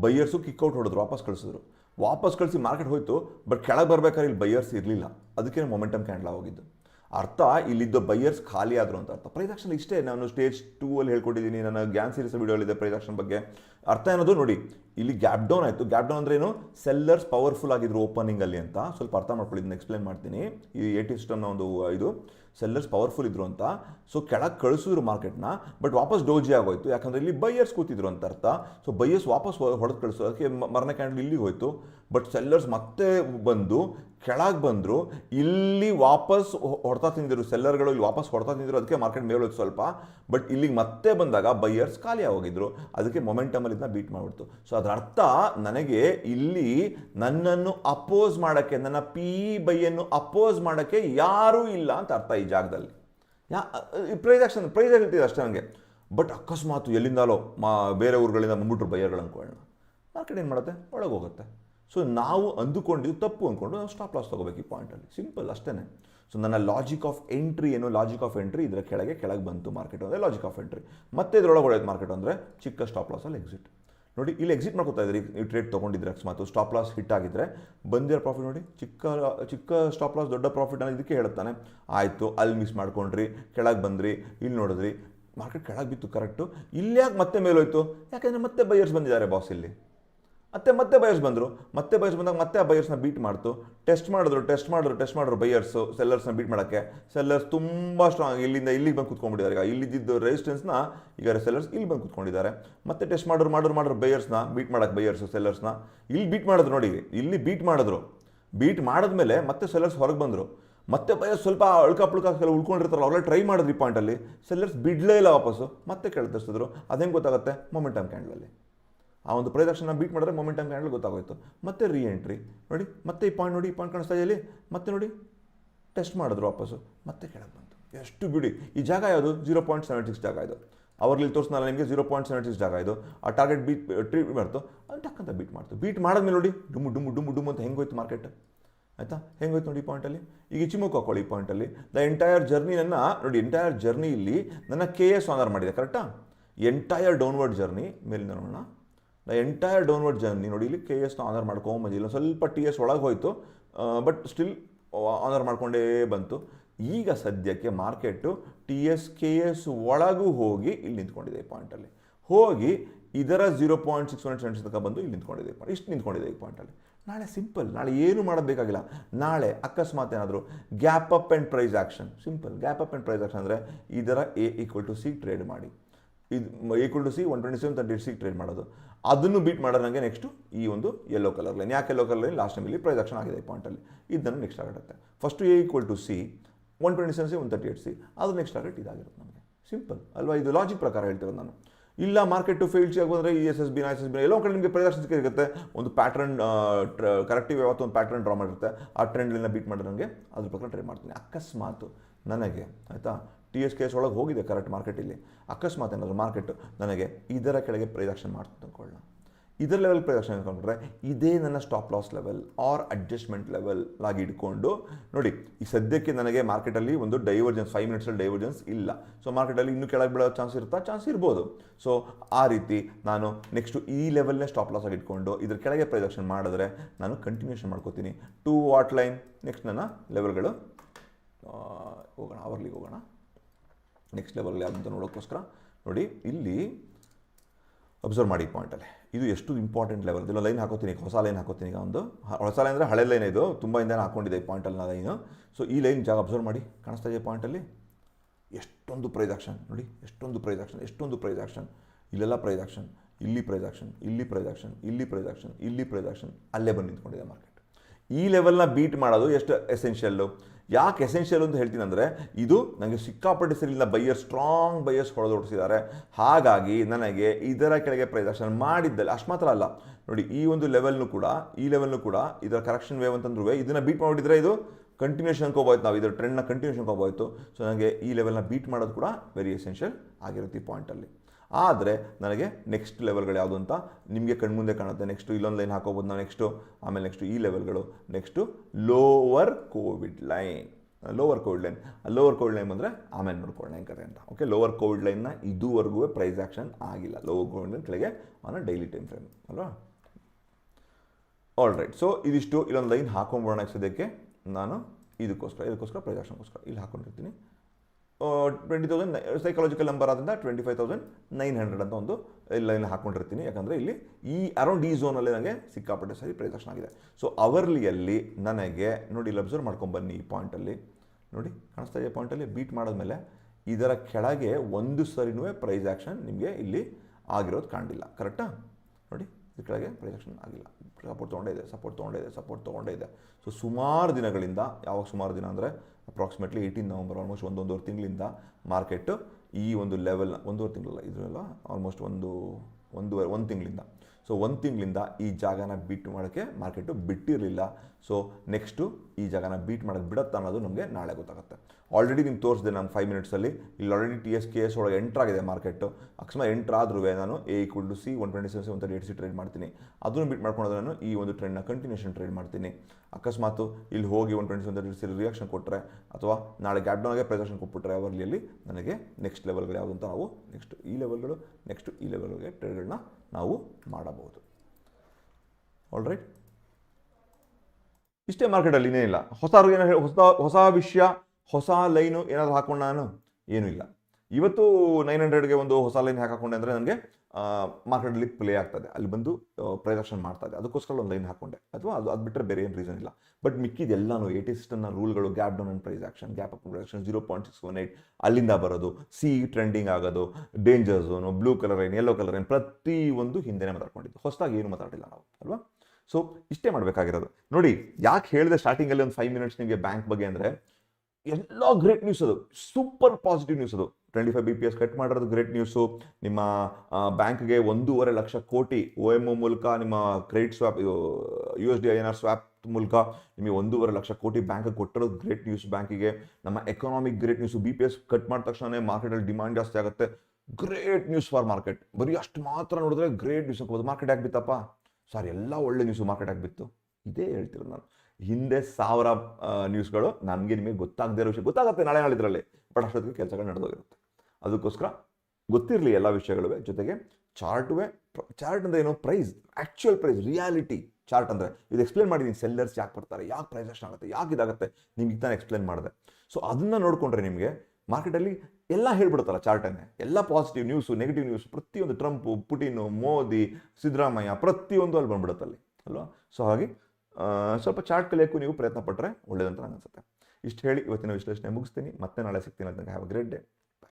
ಬೈಯರ್ಸು ಕಿಕ್ಔಟ್ ಹೊಡೆದ್ರು, ವಾಪಸ್ ಕಳಿಸಿದ್ರು. ವಾಪಸ್ ಕಳಿಸಿ ಮಾರ್ಕೆಟ್ ಹೋಯಿತು ಬಟ್ ಕೆಳಗೆ ಬರ್ಬೇಕಾದ್ರೆ ಇಲ್ಲಿ ಬೈಯರ್ಸ್ ಇರಲಿಲ್ಲ. ಅದಕ್ಕೆ ಮೊಮೆಂಟಮ್ ಕ್ಯಾಂಡಲ್ ಹೋಗಿದ್ದು ಅರ್ಥ, ಇಲ್ಲಿದ್ದ ಬೈಯರ್ಸ್ ಖಾಲಿ ಆದರು ಅಂತ ಅರ್ಥ. ಪ್ರೈಸ್ ಆಕ್ಷನ್ ಇಷ್ಟೇ. ನಾನು ಸ್ಟೇಜ್ ಟೂ ಅಲ್ಲಿ ಹೇಳ್ಕೊಟ್ಟಿದ್ದೀನಿ ನನ್ನ Gann series video price action ಬಗ್ಗೆ. ಅರ್ಥ ಏನದು ನೋಡಿ, ಇಲ್ಲಿ ಗ್ಯಾಪ್ ಡೌನ್ ಆಯಿತು. ಗ್ಯಾಪ್ ಡೌನ್ ಅಂದ್ರೆ ಏನು? ಸೆಲ್ಲರ್ಸ್ ಪವರ್ಫುಲ್ ಆಗಿದ್ರು ಓಪನಿಂಗ್ ಅಲ್ಲಿ ಅಂತ. ಸ್ವಲ್ಪ ಅರ್ಥ ಮಾಡ್ಕೊಳ್ಳಿ, ಇದನ್ನ ಎಕ್ಸ್ಪ್ಲೇನ್ ಮಾಡ್ತೀನಿ. ಈ ಏಟಿ ಸಿಸ್ಟಮ್ನ ಒಂದು ಇದು ಸೆಲ್ಲರ್ಸ್ ಪವರ್ಫುಲ್ ಇದ್ರು ಅಂತ. ಸೊ ಕೆಳಗೆ ಕಳಿಸಿದ್ರು ಮಾರ್ಕೆಟ್ನ ಬಟ್ ವಾಪಸ್ ಡೋಜಿ ಆಗೋಯ್ತು. ಯಾಕಂದ್ರೆ ಇಲ್ಲಿ ಬೈಯರ್ಸ್ ಕೂತಿದ್ರು ಅಂತ ಅರ್ಥ. ಸೊ ಬೈಯರ್ಸ್ ವಾಪಸ್ ಹೊಡೆದು ಕಳಿಸೋ. ಅದಕ್ಕೆ ಮರಣ ಕ್ಯಾಂಡಲ್ ಇಲ್ಲಿಗೆ ಹೋಯ್ತು. ಬಟ್ ಸೆಲ್ಲರ್ಸ್ ಮತ್ತೆ ಬಂದು, ಕೆಳಗೆ ಬಂದರು. ಇಲ್ಲಿ ವಾಪಸ್ ಹೊಡ್ತಾ ತಿಂದಿರು ಸೆಲ್ಲರ್ಗಳು ಇಲ್ಲಿ ವಾಪಸ್ ಹೊಡ್ತಾ ತಿಂದಿದ್ರು. ಅದಕ್ಕೆ ಮಾರ್ಕೆಟ್ ಮೇಲೆ ಸ್ವಲ್ಪ. ಬಟ್ ಇಲ್ಲಿಗೆ ಮತ್ತೆ ಬಂದಾಗ ಬೈಯರ್ಸ್ ಖಾಲಿ ಆಗೋಗಿದ್ರು. ಅದಕ್ಕೆ ಬೀಟ್ ಮಾಡಿಬಿಡ್ತು. ಸೊ ಅದರ ಅರ್ಥ ನನಗೆ ಇಲ್ಲಿ ನನ್ನನ್ನು ಅಪೋಸ್ ಮಾಡೋಕ್ಕೆ, ನನ್ನ ಪಿ ಬೈಯನ್ನು ಅಪೋಸ್ ಮಾಡೋಕ್ಕೆ ಯಾರೂ ಇಲ್ಲ ಅಂತ ಅರ್ಥ ಈ ಜಾಗದಲ್ಲಿ. ಯಾ ಪ್ರೈಸ್ ಆಕ್ಷನ್ ಪ್ರೈಸ್ ಹೇಳ್ತಿದೆ ಅಷ್ಟೇ ನನಗೆ. ಬಟ್ ಅಕಸ್ಮಾತ್ ಎಲ್ಲಿಂದಲೋ ಮಾ, ಬೇರೆ ಊರುಗಳಿಂದ ಬಂದ್ಬಿಟ್ರು ಬೈಯರ್ಗಳು ಅಂದ್ಕೊಳ್ಳೋಣ. ಮಾರ್ಕೆಟ್ ಏನು ಮಾಡುತ್ತೆ? ಒಳಗೆ ಹೋಗುತ್ತೆ ಸೊ ನಾವು ಅಂದುಕೊಂಡಿದ್ದು ತಪ್ಪು ಅಂದ್ಕೊಂಡು ನಾವು ಸ್ಟಾಪ್ ಲಾಸ್ ತೊಗೋಬೇಕು ಈ ಪಾಯಿಂಟಲ್ಲಿ ಸಿಂಪಲ್ ಅಷ್ಟೇ ಸೊ ನನ್ನ ಲಾಜಿಕ್ ಆಫ್ ಎಂಟ್ರಿ ಏನು? ಲಾಜಿಕ್ ಆಫ್ ಎಂಟ್ರಿ ಇದರ ಕೆಳಗೆ ಕೆಳಗೆ ಬಂತು ಮಾರ್ಕೆಟ್ ಅಂದರೆ ಲಾಜಿಕ್ ಆಫ್ ಎಂಟ್ರಿ ಮತ್ತೆ ಇದರೊಳಗೆ ಹೊಡೆಯೋದು ಮಾರ್ಕೆಟ್ ಅಂದರೆ ಚಿಕ್ಕ ಸ್ಟಾಪ್ ಲಾಸಲ್ಲಿ ಎಕ್ಸಿಟ್ ನೋಡಿ, ಇಲ್ಲಿ ಎಕ್ಸಿಟ್ ಮಾಡ್ಕೊತಾ ಇದ್ರಿ ನೀವು ಟ್ರೇಡ್ ತೊಗೊಂಡಿದ್ರೆ ಅಕಸ್ಮಾತ್ ಸ್ಟಾಪ್ ಲಾಸ್ ಹಿಟ್ ಆಗಿದ್ರೆ ಬಂದಿರೋ ಪ್ರಾಫಿಟ್ ನೋಡಿ, ಚಿಕ್ಕ ಚಿಕ್ಕ ಸ್ಟಾಪ್ ಲಾಸ್ ದೊಡ್ಡ ಪ್ರಾಫಿಟ್ ಅನ್ನೋ ಇದಕ್ಕೆ ಹೇಳ್ತಾನೆ ಆಯಿತು, ಅಲ್ಲಿ ಮಿಸ್ ಮಾಡ್ಕೊಂಡ್ರಿ, ಕೆಳಗೆ ಬಂದ್ರಿ, ಇಲ್ಲಿ ನೋಡಿದ್ರಿ ಮಾರ್ಕೆಟ್ ಕೆಳಗೆ ಬಿತ್ತು ಕರೆಕ್ಟು ಇಲ್ಲಿ ಯಾಕೆ ಮತ್ತೆ ಮೇಲೋಯ್ತು ಯಾಕೆಂದರೆ ಮತ್ತೆ ಬೈಯರ್ಸ್ ಬಂದಿದ್ದಾರೆ ಬಾಸ್ ಇಲ್ಲಿ. ಮತ್ತೆ ಮತ್ತೆ ಬಯರ್ಸ್ ಬಂದರು. ಮತ್ತೆ ಬಯರ್ಸ್ ಬಂದಾಗ ಮತ್ತೆ ಆ ಬಯರ್ಸ್ನ ಬೀಟ್ ಮಾಡ್ತು. ಟೆಸ್ಟ್ ಮಾಡಿದ್ರು ಟೆಸ್ಟ್ ಮಾಡಿದ್ರು ಟೆಸ್ಟ್ ಮಾಡಿದ್ರು ಬೈಯರ್ಸು ಸೆಲ್ಲರ್ಸ್ನ ಬೀಟ್ ಮಾಡೋಕ್ಕೆ. ಸೆಲ್ಲರ್ಸ್ ತುಂಬ ಸ್ಟ್ರಾಂಗ್ ಇಲ್ಲಿಂದ ಇಲ್ಲಿಗೆ ಬಂದು ಕೂತ್ಕೊಂಡಿದ್ದಾರೆ ಈಗ ಇಲ್ಲಿದ್ದು ರೆಸಿಸ್ಟೆನ್ಸ್ನ ಈಗ ಸೆಲ್ಲರ್ಸ್ ಇಲ್ಲಿ ಬಂದು ಕುತ್ಕೊಂಡಿದ್ದಾರೆ. ಮತ್ತೆ ಟೆಸ್ಟ್ ಮಾಡೋರು ಮಾಡೋರು ಮಾಡೋರು ಬೈಯರ್ಸ್ನ ಬೀಟ್ ಮಾಡೋಕ್ಕೆ ಬೈಯರ್ಸು ಸೆಲ್ಲರ್ಸ್ನ ಇಲ್ಲಿ ಬೀಟ್ ಮಾಡಿದ್ರು ನೋಡಿ, ಇಲ್ಲಿ ಬೀಟ್ ಮಾಡಿದ್ರು. ಬೀಟ್ ಮಾಡಿದ್ಮೇಲೆ ಮತ್ತೆ ಸೆಲ್ಲರ್ಸ್ ಹೊರಗೆ ಬಂದರು. ಮತ್ತೆ ಬಯರ್ಸ್ ಸ್ವಲ್ಪ ಅಳ್ಕ ಪುಳ್ಕ ಕೆಲವು ಉಳ್ಕೊಂಡಿರ್ತಾರಲ್ಲ ಅವರೇ ಟ್ರೈ ಮಾಡಿದ್ರಿ ಪಾಯಿಂಟಲ್ಲಿ ಸೆಲ್ಲರ್ಸ್ ಬಿಡಲೇ ಇಲ್ಲ ವಾಪಸ್ಸು. ಮತ್ತೆ ಕೆಳತರಿಸಿದ್ರು ಅದೇನು ಗೊತ್ತಾಗುತ್ತೆ? ಮೊಮೆಂಟಮ್ ಕ್ಯಾಂಡಲಲ್ಲಿ ಆ ಒಂದು ಪ್ರದಕ್ಷಿಣ ಬೀಟ್ ಮಾಡಿದ್ರೆ ಮೊಮೆಂಟಮ್ ಕ್ಯಾಂಡಲ್ ಗೊತ್ತಾಗೋಯ್ತು. ಮತ್ತೆ ರೀ ಎಂಟ್ರಿ ನೋಡಿ, ಮತ್ತೆ ಈ ಪಾಯಿಂಟ್ ನೋಡಿ, ಈ ಪಾಯಿಂಟ್ ಕಾಣಿಸ್ತಾ ಇದೆಯಲ್ಲಿ ಮತ್ತೆ ನೋಡಿ ಟೆಸ್ಟ್ ಮಾಡಿದ್ರು ವಾಪಸ್ಸು. ಮತ್ತೆ ಕೆಳಗೆ ಬಂತು. ಎಷ್ಟು ಬಿಡಿ. ಈ ಜಾಗ ಯಾವುದು? ಜೀರೋ ಪಾಯಿಂಟ್ ಸೆವೆನ್ ಸಿಕ್ಸ್ ಜಾಗ ಇದು. ಅವರಲ್ಲಿ ತೋರಿಸ್ನಲ್ಲ ನಿಮಗೆ ಜೀರೋ ಪಾಯಿಂಟ್ ಸೆವೆನ್ ಸಿಕ್ಸ್ ಜಾಗ ಇದು. ಆ ಟಾರ್ಗೆಟ್ ಬೀಟ್ ಟ್ರೀ ಮಾಡ್ತು. ಅದು ಟಕ್ಕಂತ ಬೀಟ್ ಮಾಡ್ತು. ಬೀಟ್ ಮಾಡಿದ್ಮೇಲೆ ನೋಡಿ, ಡುಮ್ ಡುಮ್ ಡುಮ್ ಡುಮ್ ಅಂತ ಹೆಂಗೋಯ್ತು ಮಾರ್ಕೆಟ್ ಆಯಿತಾ? ಹೆಂಗೋಯ್ತು ನೋಡಿ ಈ ಪಾಯಿಂಟಲ್ಲಿ ಈಗ ಚಿಮುಕ್ ಹಾಕೊಳ್ಳಿ ಈ ಪಾಯಿಂಟಲ್ಲಿ ದ ಎಂಟೈರ್ ಜರ್ನಿ ನನ್ನ, ನೋಡಿ ಎಂಟೈರ್ ಜರ್ನಿ ಇಲ್ಲಿ ನನ್ನ ಕೆ ಎಸ್ ಆನರ್ ಮಾಡಿದೆ ಕರೆಕ್ಟಾ ಎಂಟೈರ್ ಡೌನ್ವರ್ಡ್ ಜರ್ನಿ ಮೇಲಿಂದ ನೋಡೋಣ. ದ ಎಂಟೈರ್ ಡೌನ್ವರ್ಡ್ ಜರ್ನಿ ನೋಡಿ, ಇಲ್ಲಿ ಕೆ ಎಸ್ನ ಆನರ್ ಮಾಡ್ಕೊಂಬಂದಿಲ್ಲ ಸ್ವಲ್ಪ ಟಿ ಎಸ್ ಒಳಗೆ ಹೋಯಿತು ಬಟ್ ಸ್ಟಿಲ್ ಆನರ್ ಮಾಡ್ಕೊಂಡೇ ಬಂತು. ಈಗ ಸದ್ಯಕ್ಕೆ market T S K S ಒಳಗೂ ಹೋಗಿ ಇಲ್ಲಿ ನಿಂತ್ಕೊಂಡಿದೆ ಈ ಪಾಯಿಂಟಲ್ಲಿ ಹೋಗಿ ಇದರ zero point six one seventy ತನಕ ಬಂದು ಇಲ್ಲಿ ನಿಂತ್ಕೊಂಡಿದೆ ಇಷ್ಟು ನಿಂತ್ಕೊಂಡಿದೆ ಈ ಪಾಯಿಂಟಲ್ಲಿ ನಾಳೆ ಸಿಂಪಲ್ ನಾಳೆ ಏನು ಮಾಡಬೇಕಾಗಿಲ್ಲ ನಾಳೆ ಅಕಸ್ಮಾತ್ ಏನಾದರೂ gap up and price action simple gap up and price action ಅಂದರೆ ಇದರ A equal to C trade ಮಾಡಿ. ಇದು equal to C one twenty seven thirty C trade ಮಾಡೋದು. ಅದನ್ನು ಬೀಟ್ ಮಾಡೋದು ನನಗೆ ನೆಕ್ಸ್ಟು ಈ ಒಂದು ಯೆಲ್ಲೋ ಕಲರ್ ಲೈನ್ ಯಾಕೆ ಯೆಲ್ಲೋ ಕಲರ್ ಲೈನ್ ಲಾಸ್ಟ್ ಟೈಮಲ್ಲಿ ಪ್ರೈಸ್ ಆಕ್ಷನ್ ಆಗಿದೆ ಈ ಪಾಯಿಂಟಲ್ಲಿ ಇದನ್ನು ನೆಕ್ಸ್ಟ್ ಆಗುತ್ತೆ. First A equal to C one twenty seven C one thirty eight C ಅದು ನೆಕ್ಸ್ಟ್ ಟಾರ್ಗೆಟ್ ಇದಾಗಿರುತ್ತೆ ನಮಗೆ. ಸಿಂಪಲ್ ಅಲ್ವಾ? ಇದು ಲಾಜಿಕ್ ಪ್ರಕಾರ ಹೇಳ್ತಿರೋದು ನಾನು. ಇಲ್ಲ market fails ಆಗೋದ್ರೆ E S S B S S B ಎಲ್ಲೋ ಕಡೆ ನಿಮಗೆ ಪ್ರದರ್ಶನ ಸಿಗುತ್ತೆ ಒಂದು ಪ್ಯಾಟ್ರನ್ ಕರೆಕ್ಟಿವ್ ಯಾವತ್ತೊಂದು ಒಂದು ಪ್ಯಾಟರ್ನ್ ಡ್ರಾ ಮಾಡಿರುತ್ತೆ. ಆ ಟ್ರೆಂಡ್ಲಿನ ಬೀಟ್ ಮಾಡಿದಂಗೆ ನನಗೆ ಅದ್ರ ಪ್ರಕಾರ ಟ್ರೈ ಮಾಡ್ತೀನಿ. ಅಕಸ್ಮಾತ್ ನನಗೆ, ಆಯಿತಾ? ಟಿ ಎಸ್ ಕೆ ಎಸ್ ಒಳಗೆ ಹೋಗಿದೆ ಕರೆಕ್ಟ್ ಮಾರ್ಕೆಟಲ್ಲಿ ಅಕಸ್ಮಾತ್ ಏನಾದರೂ ಮಾರ್ಕೆಟ್ ನನಗೆ ಇದರ ಕೆಳಗೆ ಪ್ರೈಸ್ ಆಕ್ಷನ್ ಮಾಡ್ತೀನಿ ಅಂದ್ಕೊಳ್ಳೋಣ ಇದರ ಲೆವೆಲ್ ಪ್ರದರ್ಶನ ಅಂದ್ಕೊಂಡ್ರೆ ಇದೇ ನನ್ನ stop loss level or adjustment level ಆಗಿ ಇಟ್ಕೊಂಡು ನೋಡಿ, ಈ ಸದ್ಯಕ್ಕೆ ನನಗೆ ಮಾರ್ಕೆಟಲ್ಲಿ ಒಂದು ಡೈವರ್ಜೆನ್ಸ್ ಫೈವ್ ಮಿನಿಟ್ಸಲ್ಲಿ ಡೈವರ್ಜೆನ್ಸ್ ಇಲ್ಲ. ಸೊ ಮಾರ್ಕೆಟಲ್ಲಿ ಇನ್ನೂ ಕೆಳಗೆ ಬೀಳೋ ಚಾನ್ಸ್ ಇರುತ್ತಾ? ಚಾನ್ಸ್ ಇರ್ಬೋದು. ಸೊ ಆ ರೀತಿ ನಾನು ನೆಕ್ಸ್ಟು ಈ ಲೆವೆಲ್ನೇ ಸ್ಟಾಪ್ ಲಾಸ್ ಆಗಿ ಇಟ್ಕೊಂಡು ಇದ್ರ ಕೆಳಗೆ ಪ್ರದರ್ಶನ ಮಾಡಿದ್ರೆ ನಾನು ಕಂಟಿನ್ಯೂಷನ್ ಮಾಡ್ಕೋತೀನಿ. ಟೂ ವಾಟ್ ಲೈನ್ ನೆಕ್ಸ್ಟ್ ನನ್ನ ಲೆವೆಲ್ಗಳು ಹೋಗೋಣ ಅವರ್ಲಿಗೆ ಹೋಗೋಣ. ನೆಕ್ಸ್ಟ್ ಲೆವೆಲ್ ಯಾವ್ದು ಅಂತ ನೋಡೋಕ್ಕೋಸ್ಕರ ನೋಡಿ, ಇಲ್ಲಿ ಅಬ್ಸರ್ವ್ ಮಾಡಿ ಪಾಯಿಂಟಲ್ಲಿ ಇದು ಎಷ್ಟು ಇಂಪಾರ್ಟೆಂಟ್ ಲೆವೆಲ್ ಇದೆಲ್ಲ ಲೈನ್ ಹಾಕೋತೀನಿ ಹೊಸ ಲೈನ್ ಹಾಕೋತೀನಿ ಈಗ ಒಂದು ಹೊಸ ಲೈನ್ ಅಂದರೆ ಹಳೆ ಲೈನ್ ಇದು, ತುಂಬ ಇಂದ ಹಾಕೊಂಡಿದೆ ಈ ಪಾಯಿಂಟಲ್ಲಿ ಲೈನು ಸೊ ಈ ಲೈನ್ ಜಾಗ ಅಬ್ಸರ್ವ್ ಮಾಡಿ, ಕಾಣಿಸ್ತಾ ಇದೆ ಪಾಯಿಂಟಲ್ಲಿ ಎಷ್ಟೊಂದು ಪ್ರೈಸ್ ಆಕ್ಷನ್ ನೋಡಿ, ಎಷ್ಟೊಂದು ಪ್ರೈಸ್ ಆಕ್ಷನ್ ಎಷ್ಟೊಂದು ಪ್ರೈಸ್ ಆಕ್ಷನ್ ಇಲ್ಲೆಲ್ಲ ಪ್ರೈಸ್ ಆಕ್ಷನ್ ಇಲ್ಲಿ ಪ್ರೈಸ್ ಆಕ್ಷನ್ ಇಲ್ಲಿ ಪ್ರೈಸ್ ಆಕ್ಷನ್ ಇಲ್ಲಿ ಪ್ರೈಸ್ ಆಕ್ಷನ್ ಇಲ್ಲಿ ಪ್ರೈಸ್ ಆಕ್ಷನ್ ಅಲ್ಲೇ ಬಂದು ನಿಂತ್ಕೊಂಡಿದೆ ಮಾರ್ಕೆಟ್ ಈ ಲೆವೆಲ್ನ ಬೀಟ್ ಮಾಡೋದು ಎಷ್ಟು ಎಸೆನ್ಷಿಯಲ್ಲು ಯಾಕೆ ಎಸೆನ್ಷಿಯಲ್ ಅಂತ ಹೇಳ್ತೀನಿ ಅಂದರೆ ಇದು ನನಗೆ ಸಿಕ್ಕಾಪಟ್ಟೆ ಸರಿಯಿಲ್ಲ. ಬೈಯರ್ ಸ್ಟ್ರಾಂಗ್ ಬೈಯರ್ಸ್ ಹೊಡೆದೊಡಿಸಿದ್ದಾರೆ. ಹಾಗಾಗಿ ನನಗೆ ಇದರ ಕೆಳಗೆ ಆಕ್ಷನ್ ಮಾಡಿದ್ದಲ್ಲಿ ಅಷ್ಟು ಮಾತ್ರ ಅಲ್ಲ. ನೋಡಿ, ಈ ಒಂದು ಲೆವೆಲ್ನು ಕೂಡ, ಈ ಲೆವೆಲ್ನು ಕೂಡ ಇದರ ಕರೆಕ್ಷನ್ ವೇವ್ ಅಂತಂದ್ರೂ ಇದನ್ನು ಬೀಟ್ ಮಾಡಿಬಿಟ್ಟಿದ್ರೆ ಇದು ಕಂಟಿನ್ಯೂಷನ್ ಅನ್ಕೋಬೋಯ್ತು ನಾವು ಇದರ ಟ್ರೆಂಡ್ನ ಕಂಟಿನ್ಯೂಷನ್ ಅನ್ಕೋಬೋಯ್ತು ಸೊ ನನಗೆ ಈ ಲೆವೆಲ್ನ ಬೀಟ್ ಮಾಡೋದು ಕೂಡ ವೆರಿ ಎಸೆನ್ಷಿಯಲ್ ಆಗಿರುತ್ತೆ ಈ ಪಾಯಿಂಟಲ್ಲಿ ಆದರೆ ನನಗೆ ನೆಕ್ಸ್ಟ್ ಲೆವೆಲ್ಗಳು ಯಾವುದು ಅಂತ ನಿಮಗೆ ಕಣ್ಮುಂದೆ ಕಾಣುತ್ತೆ. ನೆಕ್ಸ್ಟು ಇಲ್ಲೊಂದು ಲೈನ್ ಹಾಕೋಬೋದು ನಾವು ನೆಕ್ಸ್ಟು ಆಮೇಲೆ ನೆಕ್ಸ್ಟು ಈ ಲೆವೆಲ್ಗಳು next lower covid line lower covid line lower covid line ಬಂದರೆ ಆಮೇಲೆ ನೋಡ್ಕೊಳ್ಳೋಣ ಹೆಂಗೆ ಕತೆ ಅಂತ. ಓಕೆ ಲೋವರ್ ಕೋವಿಡ್ ಲೈನ್ನ ಇದುವರೆಗೂ ಪ್ರೈಸ್ ಆ್ಯಕ್ಷನ್ ಆಗಿಲ್ಲ. ಲೋವರ್ ಕೋವಿಡ್ ಲೈನ್ ಕೆಳಗೆ ಆನ್ ಡೈಲಿ ಟೈಮ್ ಫ್ರೇಮ್ ಅಲ್ವಾ? ಆಲ್ ರೈಟ್ ಸೊ ಇದಿಷ್ಟು ಇಲ್ಲೊಂದು ಲೈನ್ ಹಾಕೊಂಡ್ಬೋಣ ಸದ್ಯಕ್ಕೆ? ನಾನು ಇದಕ್ಕೋಸ್ಕರ ಇದಕ್ಕೋಸ್ಕರ ಪ್ರೈಸ್ ಆ್ಯಕ್ಷನ್ಗೋಸ್ಕರ ಇಲ್ಲಿ ಹಾಕೊಂಡಿರ್ತೀನಿ. ಟ್ವೆಂಟಿ ತೌಸಂಡ್ ಸೈಕಾಲಜಿಕಲ್ ನಂಬರ್ ಆದ್ದರಿಂದ twenty five thousand nine hundred ಅಂತ ಒಂದು ಲೈನ್ ಹಾಕೊಂಡಿರ್ತೀನಿ. ಯಾಕಂದರೆ ಇಲ್ಲಿ ಈ ಅರೌಂಡ್ ಈ ಝೋನಲ್ಲಿ ನನಗೆ ಸಿಕ್ಕಾಪಟ್ಟೆ ಸರಿ ಪ್ರೈಸ್ ಆಕ್ಷನ್ ಆಗಿದೆ ಸೊ ಅವರ್ಲಿಯಲ್ಲಿ ನನಗೆ, ನೋಡಿ ಇಲ್ಲಿ ಅಬ್ಸರ್ವ್ ಮಾಡ್ಕೊಂಬನ್ನಿ ಈ ಪಾಯಿಂಟಲ್ಲಿ ನೋಡಿ, ಕಾಣಿಸ್ತಾ ಇದೆ ಪಾಯಿಂಟಲ್ಲಿ ಬೀಟ್ ಮಾಡಿದ್ಮೇಲೆ ಇದರ ಕೆಳಗೆ ಒಂದು ಸರಿನೂ ಪ್ರೈಸ್ ಆ್ಯಕ್ಷನ್ ನಿಮಗೆ ಇಲ್ಲಿ ಆಗಿರೋದು ಕಾಣಲಿಲ್ಲ. ಕರೆಕ್ಟಾ ನೋಡಿ. ಕೆಳಗೆ ಪ್ರೊಜೆಕ್ಷನ್ ಆಗಿಲ್ಲ. ಸಪೋರ್ಟ್ ತೊಗೊಂಡೇ ಇದೆ ಸಪೋರ್ಟ್ ತೊಗೊಂಡೇ ಇದೆ ಸಪೋರ್ಟ್ ತೊಗೊಂಡೇ ಇದೆ. ಸೊ ಸುಮಾರು ದಿನಗಳಿಂದ, ಯಾವಾಗ ಸುಮಾರು ದಿನ ಅಂದರೆ ಅಪ್ರಾಕ್ಸಿಮೇಟ್ಲಿ ಏಯ್ಟೀನ್ ನವಂಬರ್ ಆಲ್ಮೋಸ್ಟ್ ಒಂದೊಂದೂವರೆ ತಿಂಗಳಿಂದ ಮಾರ್ಕೆಟ್ ಈ ಒಂದು ಲೆವೆಲ್ ಒಂದೂವರೆ ತಿಂಗಳಲ್ಲ ಇದ್ರಲ್ಲ ಆಲ್ಮೋಸ್ಟ್ ಒಂದು ಒಂದೂವರೆ ಒಂದು ತಿಂಗಳಿಂದ. ಸೊ ಒಂದು ತಿಂಗಳಿಂದ ಈ ಜಾಗನ ಬೀಟ್ ಮಾಡೋಕ್ಕೆ ಮಾರ್ಕೆಟು ಬಿಟ್ಟಿರಲಿಲ್ಲ. ಸೊ ನೆಕ್ಸ್ಟು ಈ ಜಾಗನ ಬೀಟ್ ಮಾಡೋಕ್ಕೆ ಬಿಡುತ್ತಾ ಅನ್ನೋದು ನಮಗೆ ನಾಳೆ ಗೊತ್ತಾಗುತ್ತೆ. ಆಲ್ರೆಡಿ ನಿಮ್ಗೆ ತೋರಿಸಿದೆ ನಾನು ಫೈವ್ ಮಿನಿಟ್ಸಲ್ಲಿ ಇಲ್ಲಿ already T S K S ಒಳಗೆ ಎಂಟ್ರಾಗಿದೆ ಮಾರ್ಕೆಟು ಅಕಸ್ಮಾತ್ ಎಂಟ್ರ್ ಆದ್ರೂ ನಾನು A equal to C one twenty seven one thirty eight C trade ಮಾಡ್ತೀನಿ. ಅದನ್ನು ಬಿಟ್ ಮಾಡ್ಕೊಂಡು ನಾನು ಈ ಒಂದು ಟ್ರೆಂಡ್ನ ಕಂಟಿನ್ಯೂಷನ್ ಟ್ರೇಡ್ ಮಾಡ್ತೀನಿ. ಅಕಸ್ಮಾತ್ ಇಲ್ಲಿ ಹೋಗಿ one twenty seven thirty C reaction ಕೊಟ್ಟರೆ ಅಥವಾ ನಾಳೆ ಗ್ಯಾಪ್ ಡೌನ್ಗೆ ಪ್ರೈಸೇಷನ್ ಕೊಟ್ಬಿಟ್ರೆ ಅವರ್ಲಿಯಲ್ಲಿ ನನಗೆ ನೆಕ್ಸ್ಟ್ ಲೆವೆಲ್ಗಳು ಯಾವುದು ಅಂತ ನಾವು ನೆಕ್ಸ್ಟ್ ಈ ಲೆವೆಲ್ಗಳು ನೆಕ್ಸ್ಟ್ ಈ ಲೆವೆಲ್ಗೆ ಟ್ರೇಡ್ಗಳನ್ನ ನಾವು ಮಾಡಬಹುದು. ಆಲ್ ರೈಟ್ ಇಷ್ಟೇ ಮಾರ್ಕೆಟಲ್ಲಿ ಇನ್ನೇನಿಲ್ಲ. ಹೊಸ ಹೊಸ ಹೊಸ ವಿಷಯ, ಹೊಸ ಲೈನು ಏನಾದರೂ ಹಾಕೊಂಡು ನಾನು ಏನೂ ಇಲ್ಲ. ಇವತ್ತು ನೈನ್ ಹಂಡ್ರೆಡ್ಗೆ ಒಂದು ಹೊಸ ಲೈನ್ ಹಾಕೊಂಡೆ ಅಂದರೆ ನನಗೆ ಮಾರ್ಕೆಟಲ್ಲಿ ಪ್ಲೇ ಆಗ್ತದೆ. ಅಲ್ಲಿ ಬಂದು ಪ್ರೊಜೆಕ್ಷನ್ ಮಾಡ್ತಾ ಇದೆ. ಅದಕ್ಕೋಸ್ಕರ ಒಂದು ಲೈನ್ ಹಾಕೊಂಡೆ. ಅಥವಾ ಅದು ಅದು ಬಿಟ್ಟರೆ ಬೇರೆ ಏನು ರೀಸನ್ ಇಲ್ಲ. ಬಟ್ ಮಿಕ್ಕಿದೆಲ್ಲನೂ ಏಟಿ ಸಿಸ್ಟಮ್ನ ರೂಲ್ಗಳು gap down and price action gap up projection zero point six one eight ಅಲ್ಲಿಂದ ಬರೋದು ಸಿ ಟ್ರೆಂಡಿಂಗ್ ಆಗೋದು ಡೇಂಜರ್ ಝೋನು ಬ್ಲೂ ಕಲರ್ ಏನು ಯೆಲ್ಲೋ ಕಲರ್ ಏನು ಪ್ರತಿ ಒಂದು ಹಿಂದೆನೇ ಮಾತಾಡ್ಕೊಂಡಿದ್ದು. ಹೊಸದಾಗಿ ಏನು ಮಾತಾಡಿಲ್ಲ ನಾವು, ಅಲ್ವಾ? ಸೊ ಇಷ್ಟೇ ಮಾಡಬೇಕಾಗಿರೋದು. ನೋಡಿ, ಯಾಕೆ ಹೇಳಿದೆ ಸ್ಟಾರ್ಟಿಂಗಲ್ಲಿ ಒಂದು ಫೈವ್ ಮಿನಿಟ್ಸ್ ನಿಮಗೆ ಬ್ಯಾಂಕ್ ಬಗ್ಗೆ ಅಂದರೆ, ಎಲ್ಲ ಗ್ರೇಟ್ ನ್ಯೂಸ್ ಅದು. ಸೂಪರ್ ಪಾಸಿಟಿವ್ ನ್ಯೂಸ್ ಅದು. Twenty five B P S cut ಮಾಡಿರೋದು ಗ್ರೇಟ್ ನ್ಯೂಸು ನಿಮ್ಮ ಬ್ಯಾಂಕ್ಗೆ ಒಂದೂವರೆ ಲಕ್ಷ ಕೋಟಿ ಒ ಎಂ ಒ ಮೂಲಕ, ನಿಮ್ಮ ಕ್ರೆಡಿಟ್ ಇದು U S D I N R swap ಮೂಲಕ ನಿಮಗೆ ಒಂದೂವರೆ ಲಕ್ಷ ಕೋಟಿ ಬ್ಯಾಂಕ್ಗೆ ಕೊಟ್ಟಿರೋದು ಗ್ರೇಟ್ ನ್ಯೂಸ್ ಬ್ಯಾಂಕಿಗೆ. ನಮ್ಮ economic great news B P S cut ಮಾಡಿದ ತಕ್ಷಣ ಮಾರ್ಕೆಟಲ್ಲಿ ಡಿಮ್ಯಾಂಡ್ ಜಾಸ್ತಿ ಆಗುತ್ತೆ. ಗ್ರೇಟ್ ನ್ಯೂಸ್ ಫಾರ್ ಮಾರ್ಕೆಟ್ ಬರೀ ಅಷ್ಟು ಮಾತ್ರ ನೋಡಿದ್ರೆ ಗ್ರೇಟ್ ನ್ಯೂಸ್ ಹಾಕ್ಬೋದು ಮಾರ್ಕೆಟ್ ಯಾಕೆ ಬಿತ್ತಪ್ಪ? ಸಾರಿ, ಎಲ್ಲ ಒಳ್ಳೆ ನ್ಯೂಸು ಮಾರ್ಕೆಟ್ ಆಗಿ ಬಿತ್ತು? ಇದೇ ಹೇಳ್ತಿರೋದು ನಾನು. ಹಿಂದೆ ಸಾವಿರ ನ್ಯೂಸ್ಗಳು ನನಗೆ ನಿಮಗೆ ಗೊತ್ತಾಗದೇ ಇರೋ ವಿಷಯ. ಗೊತ್ತಾಗುತ್ತೆ ನಾಳೆ ನಾಳಿದ್ರಲ್ಲಿ ಬಟ್ ಅಷ್ಟೊತ್ತಿಗೆ ಕೆಲಸಗಳು ನಡೆದೋಗಿರುತ್ತೆ. ಅದಕ್ಕೋಸ್ಕರ ಗೊತ್ತಿರಲಿ ಎಲ್ಲ ವಿಷಯಗಳು ಜೊತೆಗೆ ಚಾರ್ಟುವೆ ಚಾರ್ಟ್ ಅಂದರೆ ಏನೋ? Price actual price reality chart ಅಂದರೆ ಇದು ಎಕ್ಸ್ಪ್ಲೇನ್ ಮಾಡಿದ್ದೀನಿ ಸೆಲ್ಲರ್ಸ್ ಯಾಕೆ ಬರ್ತಾರೆ, ಯಾಕೆ ಪ್ರೈಸ್ ಅಷ್ಟು ಆಗುತ್ತೆ, ಯಾಕೆ ಇದಾಗುತ್ತೆ, ನಿಮ್ಗೆ ತಾನು ಎಕ್ಸ್ಪ್ಲೇನ್ ಮಾಡಿದೆ. ಸೊ ಅದನ್ನು ನೋಡಿಕೊಂಡ್ರೆ ನಿಮಗೆ ಮಾರ್ಕೆಟಲ್ಲಿ ಎಲ್ಲ ಹೇಳ್ಬಿಡ್ತಾರ ಚಾರ್ಟನ್ನೇ ಎಲ್ಲ ಪಾಸಿಟಿವ್ ನ್ಯೂಸು ನೆಗೆಟಿವ್ ನ್ಯೂಸ್ ಪ್ರತಿಯೊಂದು ಟ್ರಂಪು ಪುಟಿನು ಮೋದಿ ಸಿದ್ದರಾಮಯ್ಯ, ಪ್ರತಿಯೊಂದು ಅಲ್ಲಿ ಬಂದ್ಬಿಡುತ್ತಲ್ಲಿ ಅಲ್ವಾ? ಸೊ ಹಾಗೆ ಸ್ವಲ್ಪ ಚಾರ್ಟ್ ಕಲಿಯೋಕ್ಕೂ ನೀವು ಪ್ರಯತ್ನ ಪಟ್ಟರೆ ಒಳ್ಳೇದಂತ ನನಗೆ ಅನಿಸುತ್ತೆ ಇಷ್ಟು ಹೇಳಿ, ಇವತ್ತಿನ ವಿಶ್ಲೇಷಣೆ ಮುಗಿಸ್ತೀನಿ. ಮತ್ತೆ ನಾಳೆ ಸಿಗ್ತೀನಿ ಅಂತ ಹ್ಯಾವ್ ಅ ಗ್ರೇಟ್ ಡೇ